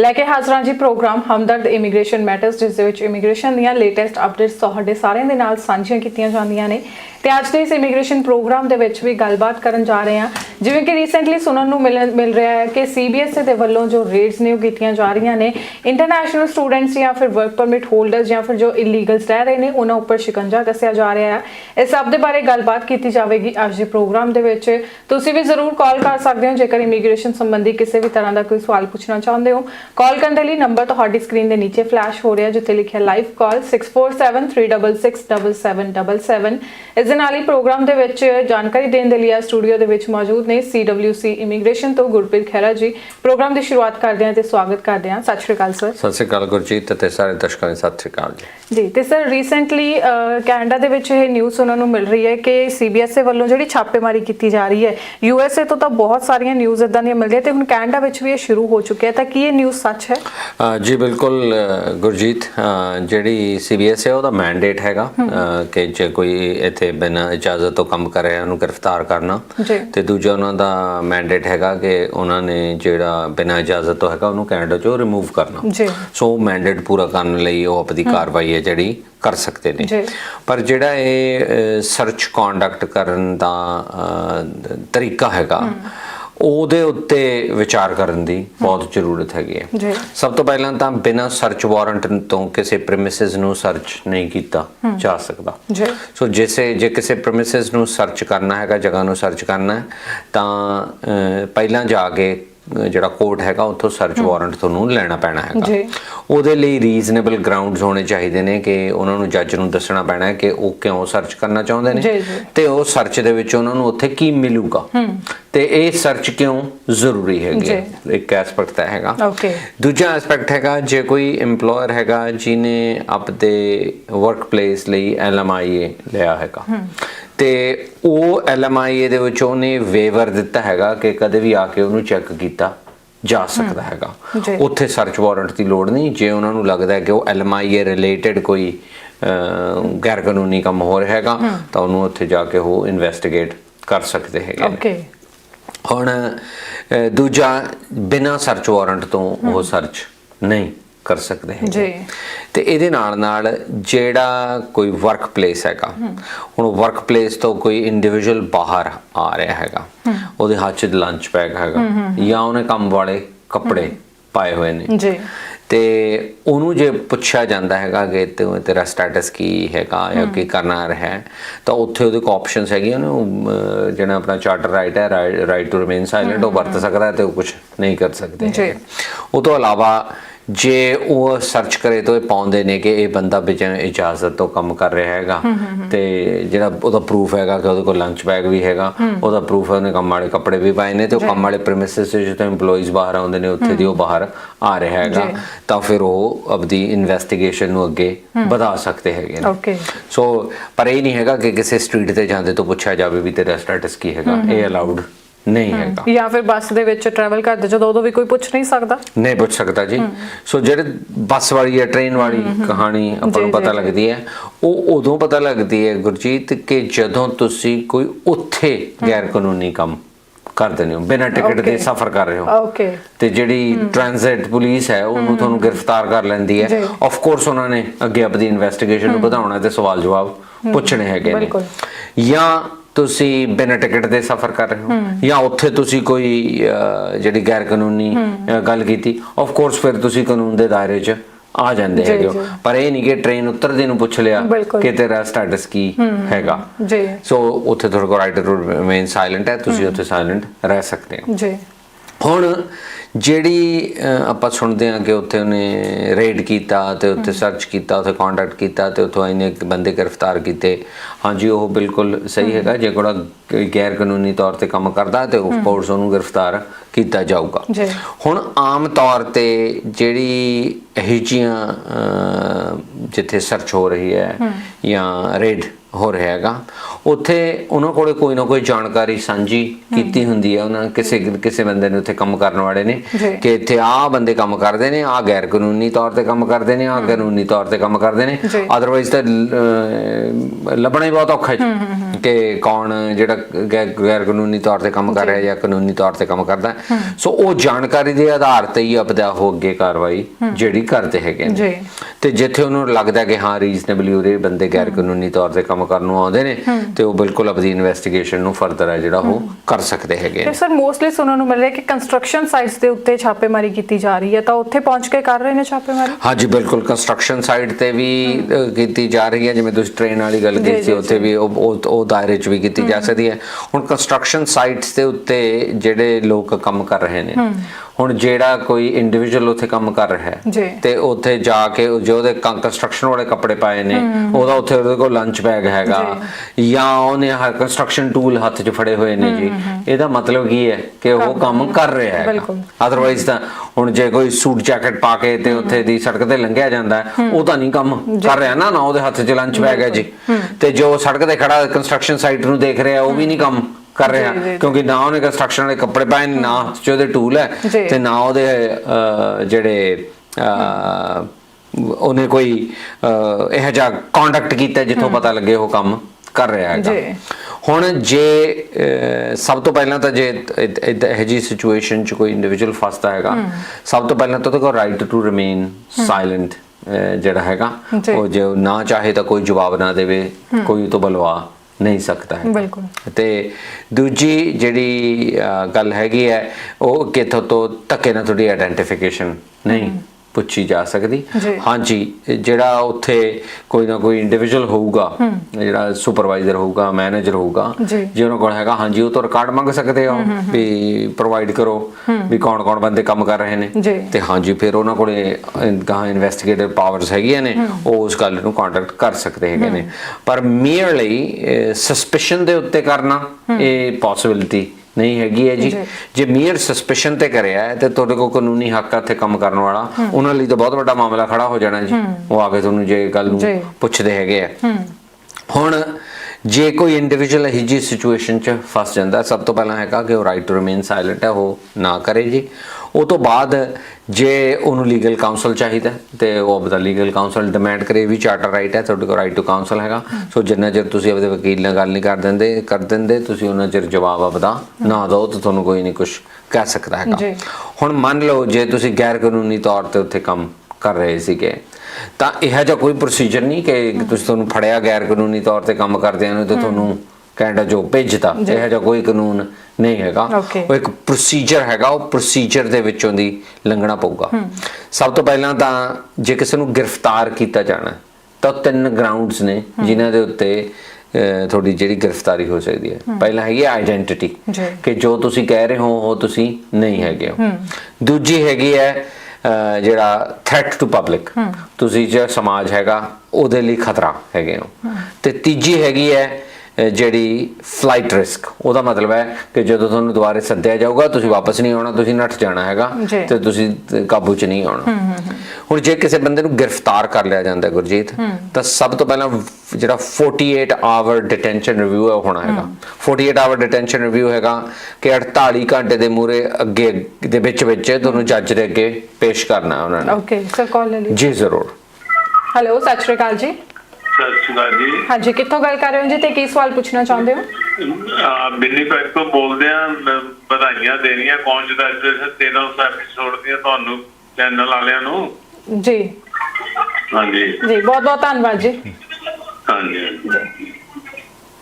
ਲੈ ਕੇ ਹਾਜ਼ਰਾਂ ਜੀ ਪ੍ਰੋਗਰਾਮ ਹਮਦਰਦ immigration matters, ਜਿਸ ਦੇ ਵਿੱਚ ਇਮੀਗ੍ਰੇਸ਼ਨ ਦੀਆਂ ਲੇਟੈਸਟ ਅਪਡੇਟਸ ਤੁਹਾਡੇ ਸਾਰਿਆਂ ਦੇ ਨਾਲ ਸਾਂਝੀਆਂ ਕੀਤੀਆਂ ਜਾਂਦੀਆਂ ਨੇ। ਤੇ ਅੱਜ ਦੇ ਇਸ ਇਮੀਗ੍ਰੇਸ਼ਨ ਪ੍ਰੋਗਰਾਮ ਦੇ ਵਿੱਚ ਵੀ ਗੱਲਬਾਤ ਕਰਨ ਜਾ ਰਹੇ ਹਾਂ। ਜਿਵੇਂ ਕਿ ਰੀਸੈਂਟਲੀ ਸੁਣਨ ਨੂੰ ਮਿਲ ਮਿਲ ਰਿਹਾ ਹੈ ਕਿ ਸੀਬੀਐਸਈ ਦੇ ਵੱਲੋਂ ਜੋ ਰੇਡਸ ਨੇ ਉਹ ਕੀਤੀਆਂ ਜਾ ਰਹੀਆਂ ਨੇ। ਇੰਟਰਨੈਸ਼ਨਲ ਸਟੂਡੈਂਟਸ ਜਾਂ ਫਿਰ ਵਰਕ ਪਰਮਿਟ ਹੋਲਡਰਸ ਜਾਂ ਫਿਰ ਜੋ ਇਲੀਗਲਸ ਰਹਿ ਰਹੇ ਨੇ, ਉਹਨਾਂ ਉੱਪਰ ਸ਼ਿਕੰਜਾ ਕੱਸਿਆ ਜਾ ਰਿਹਾ ਹੈ। ਇਸ ਸਭ ਦੇ ਬਾਰੇ ਗੱਲਬਾਤ ਕੀਤੀ ਜਾਵੇਗੀ ਅੱਜ ਦੇ ਪ੍ਰੋਗਰਾਮ ਦੇ ਵਿੱਚ। ਤੁਸੀਂ ਵੀ ਜ਼ਰੂਰ ਕਾਲ ਕਰ ਸਕਦੇ ਹੋ ਜੇਕਰ ਇਮੀਗ੍ਰੇਸ਼ਨ ਸੰਬੰਧੀ ਕਿਸੇ ਵੀ ਤਰ੍ਹਾਂ ਦਾ ਕੋਈ ਸਵਾਲ ਪੁੱਛਣਾ ਚਾਹੁੰਦੇ ਹੋ। ਕਾਲ ਕਰਨ ਦੇ ਲਈ ਨੰਬਰ ਤੁਹਾਡੀ ਸਕਰੀਨ ਦੇ ਨੀਚੇ ਫਲੈਸ਼ ਹੋ ਰਿਹਾ ਜਿੱਥੇ ਲਿਖਿਆ ਲਾਈਵ ਕਾਲ 6473667777 ਇਸ ਦੇ ਨਾਲ ਹੀ ਪ੍ਰੋਗਰਾਮ ਦੇ ਵਿੱਚ ਜਾਣਕਾਰੀ ਦੇਣ ਦੇ ਲਈ ਆ ਸਟੂਡੀਓ ਦੇ ਵਿੱਚ ਮੌਜੂਦ ਨੇ CWC ਇਮੀਗ੍ਰੇਸ਼ਨ ਤੋਂ ਗੁਰਪ੍ਰੀਤ ਖਹਿਰਾ ਜੀ। ਪ੍ਰੋਗਰਾਮ ਦੀ ਸ਼ੁਰੂਆਤ ਕਰਦੇ ਹਾਂ ਤੇ ਸਵਾਗਤ ਕਰਦੇ ਹਾਂ। ਸਤਿ ਸ਼੍ਰੀ ਅਕਾਲ ਸਰ ਸਤਿ ਸ਼੍ਰੀ ਅਕਾਲ ਗੁਰਜੀਤ ਅਤੇ ਸਾਰੇ ਦਰਸ਼ਕਾਂ ਨੂੰ ਸਤਿ ਸ਼੍ਰੀ ਅਕਾਲ ਜੀ। ਜੀ ਤੇ ਸਰ ਰੀਸੈਂਟਲੀ ਕੈਨੇਡਾ ਦੇ ਵਿੱਚ ਇਹ ਨਿਊਜ਼ ਉਹਨਾਂ ਨੂੰ ਮਿਲ ਰਹੀ ਹੈ ਕਿ ਸੀਬੀਐਸਈ ਵੱਲੋਂ ਜਿਹੜੀ ਛਾਪੇਮਾਰੀ ਕੀਤੀ ਜਾ ਰਹੀ ਹੈ ਯੂਐਸਏ ਤੋਂ ਤਾਂ ਬਹੁਤ ਸਾਰੀਆਂ ਨਿਊਜ਼ ਇਦਾਂ ਦੀਆਂ ਮਿਲਦੀਆਂ ਤੇ ਹੁਣ ਕੈਨੇਡਾ ਵਿੱਚ ਵੀ ਇਹ ਸ਼ੁਰੂ ਹੋ ਚੁੱਕਿਆ ਤਾਂ ਕੀ ਇਹ ਨਿਊਜ਼ ਸੱਚ ਹੈ? ਜੀ ਬਿਲਕੁਲ ਗੁਰਜੀਤ ਜਿਹੜੀ ਸੀਬੀਐਸ ਹੈ ਉਹਦਾ ਮੈਂਡੇਟ ਹੈਗਾ। ਕਿ ਜੇ ਕੋਈ ਇੱਥੇ ਬਿਨਾਂ ਇਜਾਜ਼ਤ ਤੋਂ ਕੰਮ ਕਰ ਰਿਹਾ ਉਹਨੂੰ ਗ੍ਰਿਫਤਾਰ ਕਰਨਾ। ਤੇ ਦੂਜਾ ਉਹਨਾਂ ਦਾ ਮੈਂਡੇਟ ਹੈਗਾ ਕਿ ਉਹਨਾਂ ਨੇ ਜਿਹੜਾ ਬਿਨਾਂ ਇਜਾਜ਼ਤ ਤੋਂ ਹੈਗਾ ਉਹਨੂੰ ਕੈਨੇਡਾ ਚੋਂ ਰਿਮੂਵ ਕਰਨਾ। ਸੋ ਮੈਂਡੇਟ ਪੂਰਾ ਕਰਨ ਲਈ ਉਹ ਆਪਣੀ ਕਾਰਵਾਈ ਹੈ ਜਿਹੜੀ ਕਰ ਸਕਦੇ ਨੇ। ਪਰ ਜਿਹੜਾ ਇਹ ਸਰਚ ਕੰਡਕਟ ਕਰਨ ਦਾ ਤਰੀਕਾ ਹੈਗਾ ਉਹਦੇ ਉੱਤੇ ਵਿਚਾਰ ਕਰਨ ਦੀ ਬਹੁਤ ਜ਼ਰੂਰਤ ਹੈਗੀ ਹੈ। ਜੀ। ਸਭ ਤੋਂ ਪਹਿਲਾਂ ਤਾਂ ਬਿਨਾਂ ਸਰਚ ਵਾਰੰਟ ਤੋਂ ਕਿਸੇ ਪ੍ਰੈਮਿਸਿਸ ਨੂੰ ਸਰਚ ਨਹੀਂ ਕੀਤਾ ਜਾ ਸਕਦਾ। ਜੀ। ਸੋ ਜਿਸੇ ਜੇ ਕਿਸੇ ਪ੍ਰੈਮਿਸਿਸ ਨੂੰ ਸਰਚ ਕਰਨਾ ਹੈਗਾ ਜਗ੍ਹਾ ਨੂੰ ਸਰਚ ਕਰਨਾ ਹੈ, ਤਾਂ ਪਹਿਲਾਂ ਜਾ ਕੇ ਜਿਹੜਾ ਕੋਰਟ ਹੈਗਾ ਉੱਥੋਂ ਸਰਚ ਵਾਰੰਟ ਤੁਹਾਨੂੰ ਲੈਣਾ ਪੈਣਾ ਹੈਗਾ। ਜੀ। ਉਹਦੇ ਲਈ ਰੀਜ਼ਨੇਬਲ ਗਰਾਊਂਡਸ ਹੋਣੇ ਚਾਹੀਦੇ ਨੇ ਕਿ ਉਹਨਾਂ ਨੂੰ ਜੱਜ ਨੂੰ ਦੱਸਣਾ ਪੈਣਾ ਹੈ ਕਿ ਉਹ ਕਿਉਂ ਸਰਚ ਕਰਨਾ ਚਾਹੁੰਦੇ ਨੇ। ਤੇ ਉਹ ਸਰਚ ਦੇ ਵਿੱਚ ਉਹਨਾਂ ਨੂੰ ਉੱਥੇ ਕੀ ਮਿਲੂਗਾ। ਤੇ ਇਹ ਸਰਚ ਕਿਉਂ ਜ਼ਰੂਰੀ ਹੈਗੀ ਇੱਕ ਐਸਪੈਕਟ ਤਾਂ ਹੈਗਾ। ਓਕੇ ਦੂਜਾ ਐਸਪੈਕਟ ਹੈਗਾ ਜੇ ਕੋਈ EMPLOYER ਹੈਗਾ ਜਿਨੇ ਆਪਦੇ ਵਰਕ ਪਲੇਸ ਲਈ LMIA ਲਿਆ ਹੈਗਾ। ਤੇ ਉਹ LMIA ਦੇ ਵਿੱਚ ਉਹਨੇ ਵੇਵਰ ਦਿੱਤਾ ਹੈਗਾ ਕਿ ਕਦੇ ਵੀ ਆ ਕੇ ਉਹਨੂੰ ਚੈੱਕ ਕੀਤਾ ਜਾ ਸਕਦਾ ਹੈਗਾ। ਉੱਥੇ ਸਰਚ ਵਾਰੰਟ ਦੀ ਲੋੜ ਨਹੀਂ ਜੇ ਉਹਨਾਂ ਨੂੰ ਲੱਗਦਾ ਹੈ ਕਿ ਉਹ LMIA ਰਿਲੇਟਡ ਕੋਈ ਗੈਰ ਕਾਨੂੰਨੀ ਕੰਮ ਹੋ ਰਿਹਾ ਹੈਗਾ ਤਾਂ ਉਹਨੂੰ ਉੱਥੇ ਜਾ ਕੇ ਉਹ ਇਨਵੈਸਟੀਗੇਟ ਕਰ ਸਕਦੇ ਹੈਗੇ ਓਕੇ ਹੁਣ ਦੂਜਾ ਬਿਨਾਂ ਸਰਚ ਵਾਰੰਟ ਤੋਂ ਉਹ ਸਰਚ ਨਹੀਂ। ਕਰ ਸਕਦੇ ਹੈਗੇ। ਜੀ। ਤੇ ਇਹਦੇ ਨਾਲ ਨਾਲ ਜਿਹੜਾ ਕੋਈ ਵਰਕ ਪਲੇਸ ਹੈਗਾ ਹੁਣ ਵਰਕ ਪਲੇਸ ਤੋਂ ਕੋਈ ਇੰਡੀਵਿਜੂਅਲ ਬਾਹਰ ਆ ਰਿਹਾ ਹੈਗਾ ਉਹਦੇ ਹੱਥ 'ਚ ਲੰਚ ਬੈਗ ਹੈਗਾ ਜਾਂ ਉਹਨੇ ਕੰਮ ਵਾਲੇ ਕੱਪੜੇ ਪਾਏ ਹੋਏ ਨੇ। ਜੀ। ਤੇ ਉਹਨੂੰ ਜੇ ਪੁੱਛਿਆ ਜਾਂਦਾ ਹੈਗਾ ਕਿ ਤੇਰਾ ਸਟੇਟਸ ਕੀ ਹੈਗਾ ਜਾਂ ਕੀ ਕਰਨਾ ਰਿਹਾ ਹੈ, ਤਾਂ ਉੱਥੇ ਉਹਦੇ ਕੋ ਆਪਸ਼ਨਸ ਹੈਗੀਆਂ ਨੇ ਜਿਹੜਾ ਆਪਣਾ ਚਾਰਟਰ ਰਾਈਟ ਹੈ ਰਾਈਟ ਟੂ ਰਿਮੇਨ ਸਾਇਲੈਂਟ ਉਹ ਵਰਤ ਸਕਦਾ ਹੈ ਤੇ ਉਹ ਕੁਝ ਨਹੀਂ ਕਰ ਸਕਦੇ। ਉਹ ਤੋਂ ਇਲਾਵਾ ਜੇ ਉਹ ਸਰਚ ਕਰੇ ਤਾਂ ਇਹ ਪਾਉਂਦੇ ਨੇ ਕਿ ਇਹ ਬੰਦਾ ਬਿਨਾਂ ਇਜਾਜ਼ਤ ਤੋਂ ਕੰਮ ਕਰ ਰਿਹਾ ਹੈਗਾ। ਤੇ ਜਿਹੜਾ ਉਹਦਾ ਪ੍ਰੂਫ ਹੈਗਾ ਕਿ ਉਹਦੇ ਕੋਲ ਲੰਚ ਬੈਗ ਵੀ ਹੈਗਾ ਉਹਦਾ ਪ੍ਰੂਫ ਹੈ ਉਹਨੇ ਕੰਮ ਵਾਲੇ ਕੱਪੜੇ ਵੀ ਪਾਏ ਨੇ ਤੇ ਉਹ ਕੰਮ ਵਾਲੇ ਪ੍ਰੈਮਿਸਿਸ ਤੇ ਜਦੋਂ EMPLOYEES ਬਾਹਰ ਆਉਂਦੇ ਨੇ ਉੱਥੇ ਦੀ ਉਹ ਬਾਹਰ ਆ ਰਿਹਾ ਹੈਗਾ। ਤਾਂ ਫਿਰ ਉਹ ਆਪਦੀ ਇਨਵੈਸਟੀਗੇਸ਼ਨ ਨੂੰ ਅੱਗੇ ਵਧਾ ਸਕਦੇ ਹੈਗੇ ਨੇ। ਓਕੇ ਸੋ ਪਰ ਇਹ ਨਹੀਂ ਹੈਗਾ ਕਿ ਕਿਸੇ ਸਟਰੀਟ ਤੇ ਜਾਂਦੇ ਤੋਂ ਪੁੱਛਿਆ ਜਾਵੇ ਵੀ ਤੇਰਾ ਸਟੇਟਸ ਕੀ ਹੈਗਾ। ਇਹ ਅਲਾਉਡ ਨਹੀਂ ਹੈਗਾ। ਜਾਂ ਫਿਰ ਬੱਸ ਦੇ ਵਿੱਚ ਟਰੈਵਲ ਕਰਦੇ ਜਦੋਂ ਉਦੋਂ ਵੀ ਕੋਈ ਪੁੱਛ ਨਹੀਂ ਸਕਦਾ। ਨਹੀਂ ਪੁੱਛ ਸਕਦਾ ਜੀ। ਸੋ ਜਿਹੜੇ ਬੱਸ ਵਾਲੀ ਜਾਂ ਟ੍ਰੇਨ ਵਾਲੀ ਕਹਾਣੀ ਆਪਾਂ ਨੂੰ ਪਤਾ ਲੱਗਦੀ ਹੈ ਉਹ ਉਦੋਂ ਪਤਾ ਲੱਗਦੀ ਹੈ ਗੁਰਜੀਤ ਕਿ ਜਦੋਂ ਤੁਸੀਂ ਕੋਈ ਉੱਥੇ ਗੈਰ ਕਾਨੂੰਨੀ ਕੰਮ ਕਰਦੇ ਨੇ ਹੋ ਬਿਨਾਂ ਟਿਕਟ ਦੇ. ਸਫ਼ਰ ਕਰ ਰਹੇ ਹੋ। ਓਕੇ ਤੇ ਜਿਹੜੀ ਟ੍ਰਾਂਜ਼ਿਟ ਪੁਲਿਸ ਹੈ ਉਹਨੂੰ ਤੁਹਾਨੂੰ ਗ੍ਰਿਫਤਾਰ ਕਰ ਲੈਂਦੀ ਹੈ। ਆਫ ਕੋਰਸ ਉਹਨਾਂ ਨੇ ਅੱਗੇ ਆਪਣੀ ਇਨਵੈਸਟੀਗੇਸ਼ਨ ਨੂੰ ਵਧਾਉਣਾ ਤੇ ਸਵਾਲ ਜਵਾਬ ਪੁੱਛਣੇ ਹੈਗੇ ਨੇ। ਬਿਲਕੁਲ। ਜਾਂ ਤੁਸੀਂ ਬਿਨਾਂ ਟਿਕਟ ਦੇ ਸਫ਼ਰ ਕਰ ਰਹੇ ਹੋ? ਜਾਂ ਉੱਥੇ ਤੁਸੀਂ ਕੋਈ ਜਿਹੜੀ ਗੈਰ ਕਾਨੂੰਨੀ ਗੱਲ ਕੀਤੀ? ਆਫ ਕੋਰਸ ਫਿਰ ਤੁਸੀਂ ਕਾਨੂੰਨ ਦੇ ਦਾਇਰੇ 'ਚ ਆ ਜਾਂਦੇ ਹੈਗੇ। ਪਰ ਇਹ ਨਹੀਂ ਕਿ ਟ੍ਰੇਨ ਉਤਰਦੇ ਨੂੰ ਪੁੱਛ ਲਿਆ। ਕਿ ਤੇਰਾ ਸਟੇਟਸ ਕੀ ਹੈਗਾ। ਜੀ। ਸੋ ਉੱਥੇ ਤੁਹਾਡੇ ਰਾਈਟ ਟੂ ਰਿਮੇਨ ਸਾਇਲੈਂਟ ਹੈ ਤੁਸੀਂ ਉੱਥੇ ਸਾਇਲੈਂਟ ਰਹਿ ਸਕਦੇ ਹੋ। ਜੀ। ਹੁਣ ਜਿਹੜੀ ਆਪਾਂ ਸੁਣਦੇ ਹਾਂ ਕਿ ਉੱਥੇ ਉਹਨੇ ਰੇਡ ਕੀਤਾ ਤੇ ਉੱਥੇ ਸਰਚ ਕੀਤਾ ਉੱਥੇ ਕੰਟੈਕਟ ਕੀਤਾ ਤੇ ਉੱਥੋਂ ਇਹਨੇ ਬੰਦੇ ਗ੍ਰਿਫਤਾਰ ਕੀਤੇ। ਹਾਂਜੀ ਉਹ ਬਿਲਕੁਲ ਸਹੀ ਹੈਗਾ ਜੇ ਕੋਈ ਗੈਰ ਕਾਨੂੰਨੀ ਤੌਰ ਤੇ ਕੰਮ ਕਰਦਾ ਤੇ ਆਫ ਕੋਰਸ ਉਹਨੂੰ ਗ੍ਰਿਫਤਾਰ ਕੀਤਾ ਜਾਊਗਾ। ਹੁਣ ਆਮ ਤੌਰ ਤੇ ਜਿਹੜੀ ਅਹਿਜੀਆਂ ਜਿੱਥੇ ਸਰਚ ਹੋ ਰਹੀ ਹੈ ਜਾਂ ਰੇਡ ਹੋ ਰਿਹਾ ਹੈਗਾ ਉੱਥੇ ਉਹਨਾਂ ਕੋਲੇ ਕੋਈ ਨਾ ਕੋਈ ਜਾਣਕਾਰੀ ਸਾਂਝੀ ਕੀਤੀ ਹੁੰਦੀ ਹੈ। ਉਹਨਾਂ ਕਿਸੇ ਕਿਸੇ ਬੰਦੇ ਨੇ ਉੱਥੇ ਕੰਮ ਕਰਨ ਵਾਲੇ ਨੇ। ਜੀ। ਕਿ ਇੱਥੇ ਆਹ ਬੰਦੇ ਕੰਮ ਕਰਦੇ ਨੇ ਆਹ ਗੈਰ ਕਾਨੂੰਨੀ ਤੌਰ ਤੇ ਕੰਮ ਕਰਦੇ ਨੇ ਆਹ ਕਾਨੂੰਨੀ ਤੌਰ ਤੇ ਕੰਮ ਕਰਦੇ ਨੇ। ਜੀ। ਅਦਰਵਾਈਜ਼ ਤਾਂ ਲੱਭਣਾ ਹੀ ਬਹੁਤ ਔਖਾ ਹੈ ਕਿ ਕੌਣ ਜਿਹੜਾ ਗੈਰ ਕਾਨੂੰਨੀ ਤੌਰ ਤੇ ਕੰਮ ਕਰ ਰਿਹਾ ਜਾਂ। ਕਾਨੂੰਨੀ ਤੌਰ ਤੇ ਕੰਮ ਕਰਦਾ। ਹੈ। ਸੋ ਉਹ ਜਾਣਕਾਰੀ ਦੇ ਆਧਾਰ ਤੇ ਹੀ ਆਪਦਾ ਉਹ ਅੱਗੇ ਕਾਰਵਾਈ ਜਿਹੜੀ ਕਰਦੇ ਹੈਗੇ ਨੇ। ਜੀ। ਤੇ ਜਿੱਥੇ ਉਹਨੂੰ ਲੱਗਦਾ ਕਿ ਹਾਂ ਰੀਜ਼ਨੇਬਲੀ ਉਹਦੇ ਬੰਦੇ ਗੈਰ ਕਾਨੂੰਨੀ ਤੌਰ ਤੇ ਕੰਮ ਕਰਨ ਨੂੰ ਆਉਂਦੇ ਨੇ ਤੇ ਉਹ ਬਿਲਕੁਲ ਆਪਣੀ ਇਨਵੈਸਟੀਗੇਸ਼ਨ ਨੂੰ ਫਰਦਰ ਹੈ ਜਿਹੜਾ ਉਹ ਕਰ ਸਕਦੇ ਹੈਗੇ ਨੇ। ਸਰ ਮੋਸਟਲੀ ਸੁਣਨ ਨੂੰ ਮਿਲ ਰਿਹਾ ਕਿ ਕੰਸਟਰਕਸ਼ਨ ਸਾਈਟਸ ਦੇ ਉੱਤੇ ਛਾਪੇਮਾਰੀ ਕੀਤੀ ਜਾ ਰਹੀ ਹੈ ਤਾਂ ਉੱਥੇ ਪਹੁੰਚ ਕੇ ਕਰ ਰਹੇ ਨੇ ਛਾਪੇਮਾਰੀ? ਹਾਂਜੀ ਬਿਲਕੁਲ। ਕੰਸਟਰਕਸ਼ਨ ਸਾਈਟ ਤੇ ਵੀ ਕੀਤੀ ਜਾ ਰਹੀ ਹੈ। ਜਿਵੇਂ ਤੁਸੀਂ ਟ੍ਰੇਨ ਵਾਲੀ ਗੱਲ ਕੀਤੀ ਸੀ ਉੱਥੇ ਵੀ ਉਹ ਦਾਇਰੇ 'ਚ ਵੀ ਕੀਤੀ ਜਾ ਸਕਦੀ ਹੈ। ਹੁਣ ਕੰਸਟਰਕਸ਼ਨ ਸਾਈਟਸ ਦੇ ਉੱਤੇ ਜਿਹੜੇ ਲੋਕ ਕੰਮ ਕਰ ਰਹੇ ਨੇ ਹੁਣ ਜਿਹੜਾ ਕੋਈ ਇੰਡੀਵਿਜੂਅਲ ਉੱਥੇ ਕੰਮ ਕਰ ਰਿਹਾ। ਹੈ ਤੇ ਉੱਥੇ ਜਾ ਕੇ ਜੋ ਉਹਦੇ ਕੰਸਟਰਕਸ਼ਨ ਵਾਲੇ ਕੱਪੜੇ ਪਾਏ ਨੇ ਉਹਦਾ ਉੱਥੇ ਉਹਦੇ ਕੋਲ ਲੰਚ ਬੈਗ ਹੈਗਾ ਜਾਂ। ਉਹਨੇ ਹਰ ਕੰਸਟਰਕਸ਼ਨ ਟੂਲ ਹੱਥ 'ਚ ਫੜੇ ਹੋਏ ਨੇ ਜੀ। ਇਹਦਾ ਮਤਲਬ ਕੀ ਹੈ ਕਿ ਉਹ ਕੰਮ। ਕਰ ਰਿਹਾ ਹੈ। ਅਦਰਵਾਈਜ਼ ਤਾਂ ਹੁਣ ਜੇ ਕੋਈ ਸੂਟ ਜੈਕਟ ਪਾ ਕੇ ਤੇ ਉੱਥੇ ਦੀ ਸੜਕ ਤੇ ਲੰਘਿਆ ਜਾਂਦਾ ਉਹ ਤਾਂ ਨਹੀਂ ਕੰਮ ਕਰ ਰਿਹਾ ਨਾ ਨਾ ਉਹਦੇ ਹੱਥ 'ਚ ਲੰਚ ਬੈਗ ਹੈ ਜੀ। ਤੇ ਜੋ ਸੜਕ ਤੇ ਖੜਾ ਕੰਸਟਰਕਸ਼ਨ ਸਾਈਟ ਨੂੰ ਦੇਖ ਰਿਹਾ ਉਹ ਵੀ ਨਹੀਂ ਕੰਮ। ਕਰ ਰਿਹਾ। ਕਿਉਂਕਿ ਨਾ ਉਹਨੇ ਕੰਸਟਰਕਸ਼ਨ ਵਾਲੇ ਕੱਪੜੇ ਪਾਏ ਨੇ ਉਹਦੇ ਟੂਲ ਹੈ। ਤੇ ਨਾ ਉਹਦੇ ਜਿਹੜੇ ਉਹਨੇ ਕੋਈ ਇਹੋ ਜਿਹਾ ਕੰਡਕਟ ਕੀਤਾ ਜਿੱਥੋਂ ਪਤਾ ਲੱਗੇ ਉਹ ਕੰਮ ਕਰ ਰਿਹਾ ਹੈਗਾ। ਹੁਣ ਜੇ ਸਭ ਤੋਂ ਪਹਿਲਾਂ ਤਾਂ ਜੇ ਇਹੋ ਜੀ ਸਿਚੁਏਸ਼ਨ ਚ ਕੋਈ ਇੰਡੀਵਿਜੂਅਲ ਫਸਦਾ ਹੈਗਾ ਸਭ ਤੋਂ ਪਹਿਲਾਂ ਤਾਂ ਉਹਦੇ ਰਾਈਟ ਟੂ ਰਿਮੇਨ ਸਾਇਲੈਂਟ ਜਿਹੜਾ ਹੈਗਾ। ਉਹ ਜੇ ਨਾ ਚਾਹੇ ਤਾਂ ਕੋਈ ਜਵਾਬ ਨਾ ਦੇਵੇ ਕੋਈ ਉਹ ਤੋਂ ਬਲਵਾ ਨਹੀਂ ਸਕਦਾ ਹੈ ਬਿਲਕੁਲ। ਤੇ ਦੂਜੀ ਜਿਹੜੀ ਗੱਲ ਹੈਗੀ ਹੈ ਉਹ ਕਿਥੋਂ ਤੋਂ ਧੱਕੇ ਨਾਲ ਤੁਹਾਡੀ ਆਇਡੈਂਟੀਫਿਕੇਸ਼ਨ ਨਹੀਂ। ਪੁੱਛੀ ਜਾ ਸਕਦੀ। ਹਾਂਜੀ ਜਿਹੜਾ ਉੱਥੇ ਕੋਈ ਨਾ ਕੋਈ ਇੰਡੀਵਿਜੂਅਲ ਹੋਊਗਾ ਜਿਹੜਾ ਸੁਪਰਵਾਈਜ਼ਰ ਹੋਊਗਾ ਮੈਨੇਜਰ ਹੋਊਗਾ ਜੀ। ਉਹਨਾਂ ਕੋਲ ਹੈਗਾ ਹਾਂਜੀ ਉਹ ਤੋਂ ਰਿਕਾਰਡ ਮੰਗ ਸਕਦੇ ਹੋ ਵੀ ਪ੍ਰੋਵਾਈਡ ਕਰੋ ਵੀ ਕੌਣ ਕੌਣ ਬੰਦੇ ਕੰਮ ਕਰ ਰਹੇ ਨੇ। ਤੇ ਹਾਂਜੀ ਫਿਰ ਉਹਨਾਂ ਕੋਲੇ ਗਾਂ ਇਨਵੈਸਟੀਗੇਟਿਵ ਪਾਵਰਸ ਹੈਗੀਆਂ ਨੇ ਉਹ ਉਸ ਗੱਲ ਨੂੰ ਕੰਟੈਕਟ ਕਰ ਸਕਦੇ ਹੈਗੇ ਨੇ। ਪਰ ਮੀਅਰਲੀ ਸਸਪੀਸ਼ਨ ਦੇ ਉੱਤੇ ਕਰਨਾ ਇਹ ਪੋਸਿਬਿਲਿਟੀ ਨਹੀਂ ਹੈਗੀ ਹੈ ਜੀ। ਜੀ। ਜੇ ਮੀਅਰ ਸਸਪੀਸ਼ਨ ਤੇ ਕਰਿਆ ਹੈ ਤੇ ਤੁਹਾਡੇ ਕੋਲ ਕਾਨੂੰਨੀ ਹੱਕ ਹੈ ਉੱਥੇ ਕੰਮ ਕਰਨ ਵਾਲਾ। ਉਹਨਾਂ ਲਈ ਤਾਂ ਬਹੁਤ ਵੱਡਾ ਮਾਮਲਾ ਖੜਾ ਹੋ ਜਾਣਾ ਜੀ। ਉਹ ਆ ਕੇ ਤੁਹਾਨੂੰ ਜੇ ਗੱਲ ਨੂੰ ਜੀ। ਪੁੱਛਦੇ ਹੈਗੇ ਆ। ਹੁਣ ਜੇ ਕੋਈ ਇੰਡੀਵਿਜੂਅਲ ਇਹੋ ਜਿਹੀ ਸਿਚੁਏਸ਼ਨ 'ਚ ਫਸ ਜਾਂਦਾ ਸਭ ਤੋਂ ਪਹਿਲਾਂ ਹੈਗਾ ਕਿ ਉਹ ਰਾਈਟ ਟੂ ਰਿਮੇਨ ਸਾਇਲੈਂਟ ਹੈ ਉਹ ਨਾ ਕਰੇ ਜੀ। ਉਹ ਤੋਂ ਬਾਅਦ ਜੇ ਉਹਨੂੰ ਲੀਗਲ ਕਾਉਂਸਲ ਚਾਹੀਦਾ ਹੈ, ਤੇ ਉਹ ਆਪਦਾ ਲੀਗਲ ਕਾਉਂਸਲ ਡਿਮਾਂਡ ਕਰੇ ਵੀ ਚਾਰਟਰ ਰਾਈਟ ਹੈ ਤੁਹਾਡੇ ਕੋਲ ਰਾਈਟ ਟੂ ਕਾਉਂਸਲ ਹੈਗਾ। ਸੋ ਜਿੰਨਾ ਚਿਰ ਤੁਸੀਂ ਆਪਦੇ ਵਕੀਲ ਨਾਲ ਗੱਲ ਨਹੀਂ ਕਰ ਦਿੰਦੇ ਕਰ ਦਿੰਦੇ ਤੁਸੀਂ ਉਹਨਾਂ ਚਿਰ ਜਵਾਬ ਆਪਦਾ ਨਾ ਦਿਓ ਤਾਂ ਤੁਹਾਨੂੰ ਕੋਈ ਨਹੀਂ ਕੁਝ ਕਹਿ ਸਕਦਾ ਹੈਗਾ। ਹੁਣ ਮੰਨ ਲਓ ਜੇ ਤੁਸੀਂ ਗੈਰ ਕਾਨੂੰਨੀ ਤੌਰ ਤੇ ਉੱਥੇ ਕੰਮ ਕਰ ਰਹੇ ਸੀਗੇ ਤਾਂ ਇਹੋ ਜਿਹਾ ਕੋਈ ਪ੍ਰੋਸੀਜਰ ਨਹੀਂ ਕਿ ਤੁਸੀਂ ਤੁਹਾਨੂੰ ਫੜਿਆ ਗੈਰ ਕਾਨੂੰਨੀ ਤੌਰ ਤੇ ਕੰਮ ਕਰਦਿਆਂ ਨੂੰ ਤੇ ਤੁਹਾਨੂੰ ਕੈਨੇਡਾ ਜੋ ਭੇਜਤਾ ਇਹੋ ਜਿਹਾ ਕੋਈ ਕਾਨੂੰਨ ਨਹੀਂ ਹੈਗਾ. ਉਹ ਇੱਕ ਪ੍ਰੋਸੀਜਰ ਹੈਗਾ ਉਹ ਪ੍ਰੋਸੀਜਰ ਦੇ ਵਿੱਚੋਂ ਦੀ ਲੰਘਣਾ ਪਊਗਾ। ਸਭ ਤੋਂ ਪਹਿਲਾਂ ਤਾਂ ਜੇ ਕਿਸੇ ਨੂੰ ਗ੍ਰਿਫਤਾਰ ਕੀਤਾ ਜਾਣਾ ਤਾਂ ਤਿੰਨ ਗਰਾਊਂਡਸ ਨੇ ਜਿਨ੍ਹਾਂ ਦੇ ਉੱਤੇ ਤੁਹਾਡੀ ਜਿਹੜੀ ਗ੍ਰਿਫਤਾਰੀ ਹੋ ਸਕਦੀ ਹੈ। ਪਹਿਲਾਂ ਹੈਗੀ ਆਇਡੈਂਟੀਟੀ। ਕਿ ਜੋ ਤੁਸੀਂ ਕਹਿ ਰਹੇ ਹੋ ਉਹ ਤੁਸੀਂ ਨਹੀਂ ਹੈਗੇ ਹੋ। ਦੂਜੀ ਹੈਗੀ ਹੈ ਜਿਹੜਾ ਥ੍ਰੈਟ ਟੂ ਪਬਲਿਕ ਤੁਸੀਂ ਜਿਹੜਾ ਸਮਾਜ ਹੈਗਾ ਉਹਦੇ ਲਈ ਖਤਰਾ ਹੈਗੇ ਹੋ। ਤੇ ਤੀਜੀ ਹੈਗੀ ਹੈ ਜਿਹੜੀ ਫਲਾਈਟ ਰਿਸਕ ਉਹਦਾ ਮਤਲਬ ਹੈ ਕਿ ਜਦੋਂ ਤੁਹਾਨੂੰ ਦੁਬਾਰੇ ਸੱਦਿਆ ਜਾਊਗਾ ਤੁਸੀਂ ਵਾਪਸ ਨਹੀਂ ਆਉਣਾ ਤੁਸੀਂ ਨੱਠ ਜਾਣਾ ਹੈਗਾ। ਤੇ ਤੁਸੀਂ ਕਾਬੂ 'ਚ ਨਹੀਂ ਆਉਣਾ। ਹੁਣ ਜੇ ਕਿਸੇ ਬੰਦੇ ਨੂੰ ਗ੍ਰਿਫਤਾਰ ਕਰ ਲਿਆ ਜਾਂਦਾ ਗੁਰਜੀਤ ਤਾਂ ਸਭ ਤੋਂ ਪਹਿਲਾਂ ਜਿਹੜਾ 48 ਆਵਰ ਡਿਟੈਂਸ਼ਨ ਰਿਵਿਊ ਹੈ ਹੋਣਾ ਹੈਗਾ। 48 ਆਵਰ ਡਿਟੈਂਸ਼ਨ ਰਿਵਿਊ ਹੈਗਾ ਕਿ 48 ਘੰਟੇ ਦੇ ਮੂਰੇ ਅੱਗੇ ਦੇ ਵਿੱਚ ਵਿੱਚ ਤੁਹਾਨੂੰ ਜੱਜ ਦੇ ਅੱਗੇ ਪੇਸ਼ ਕਰਨਾ ਉਹਨਾਂ ਨੇ। ਓਕੇ ਸਰ ਕਾਲ ਲੈ ਲਈ ਜੀ ਜ਼ਰੂਰ। ਹੈਲੋ ਸਤਿ ਸ਼੍ਰੀ ਅਕਾਲ ਜੀ। ਸਤਿ ਸ਼੍ਰੀ ਅਕਾਲ ਜੀ। ਹਾਂਜੀ ਕਿੱਥੋਂ ਗੱਲ ਕਰ ਰਹੇ ਹੋ ਜੀ ਤੇ ਕੀ ਸਵਾਲ ਪੁੱਛਣਾ ਚਾਹੁੰਦੇ ਹੋ? ਆ ਬਿੰਨੀ ਪੈਕ ਤੋਂ ਬੋਲਦੇ ਆ ਮ- ਵਧਾਈਆਂ ਦੇਣੀਆਂ ਕੌਂਗ੍ਰੈਚੁਲੇਸ਼ਨ 1300 ਐਪੀਸੋਡ ਦੀਆਂ ਤੁਹਾਨੂੰ ਚੈਨਲ ਵਾਲਿਆਂ ਨੂੰ। ਜੀ। ਹਾਂਜੀ। ਜੀ ਬਹੁਤ ਬਹੁਤ ਧੰਨਵਾਦ ਜੀ। ਹਾਂਜੀ।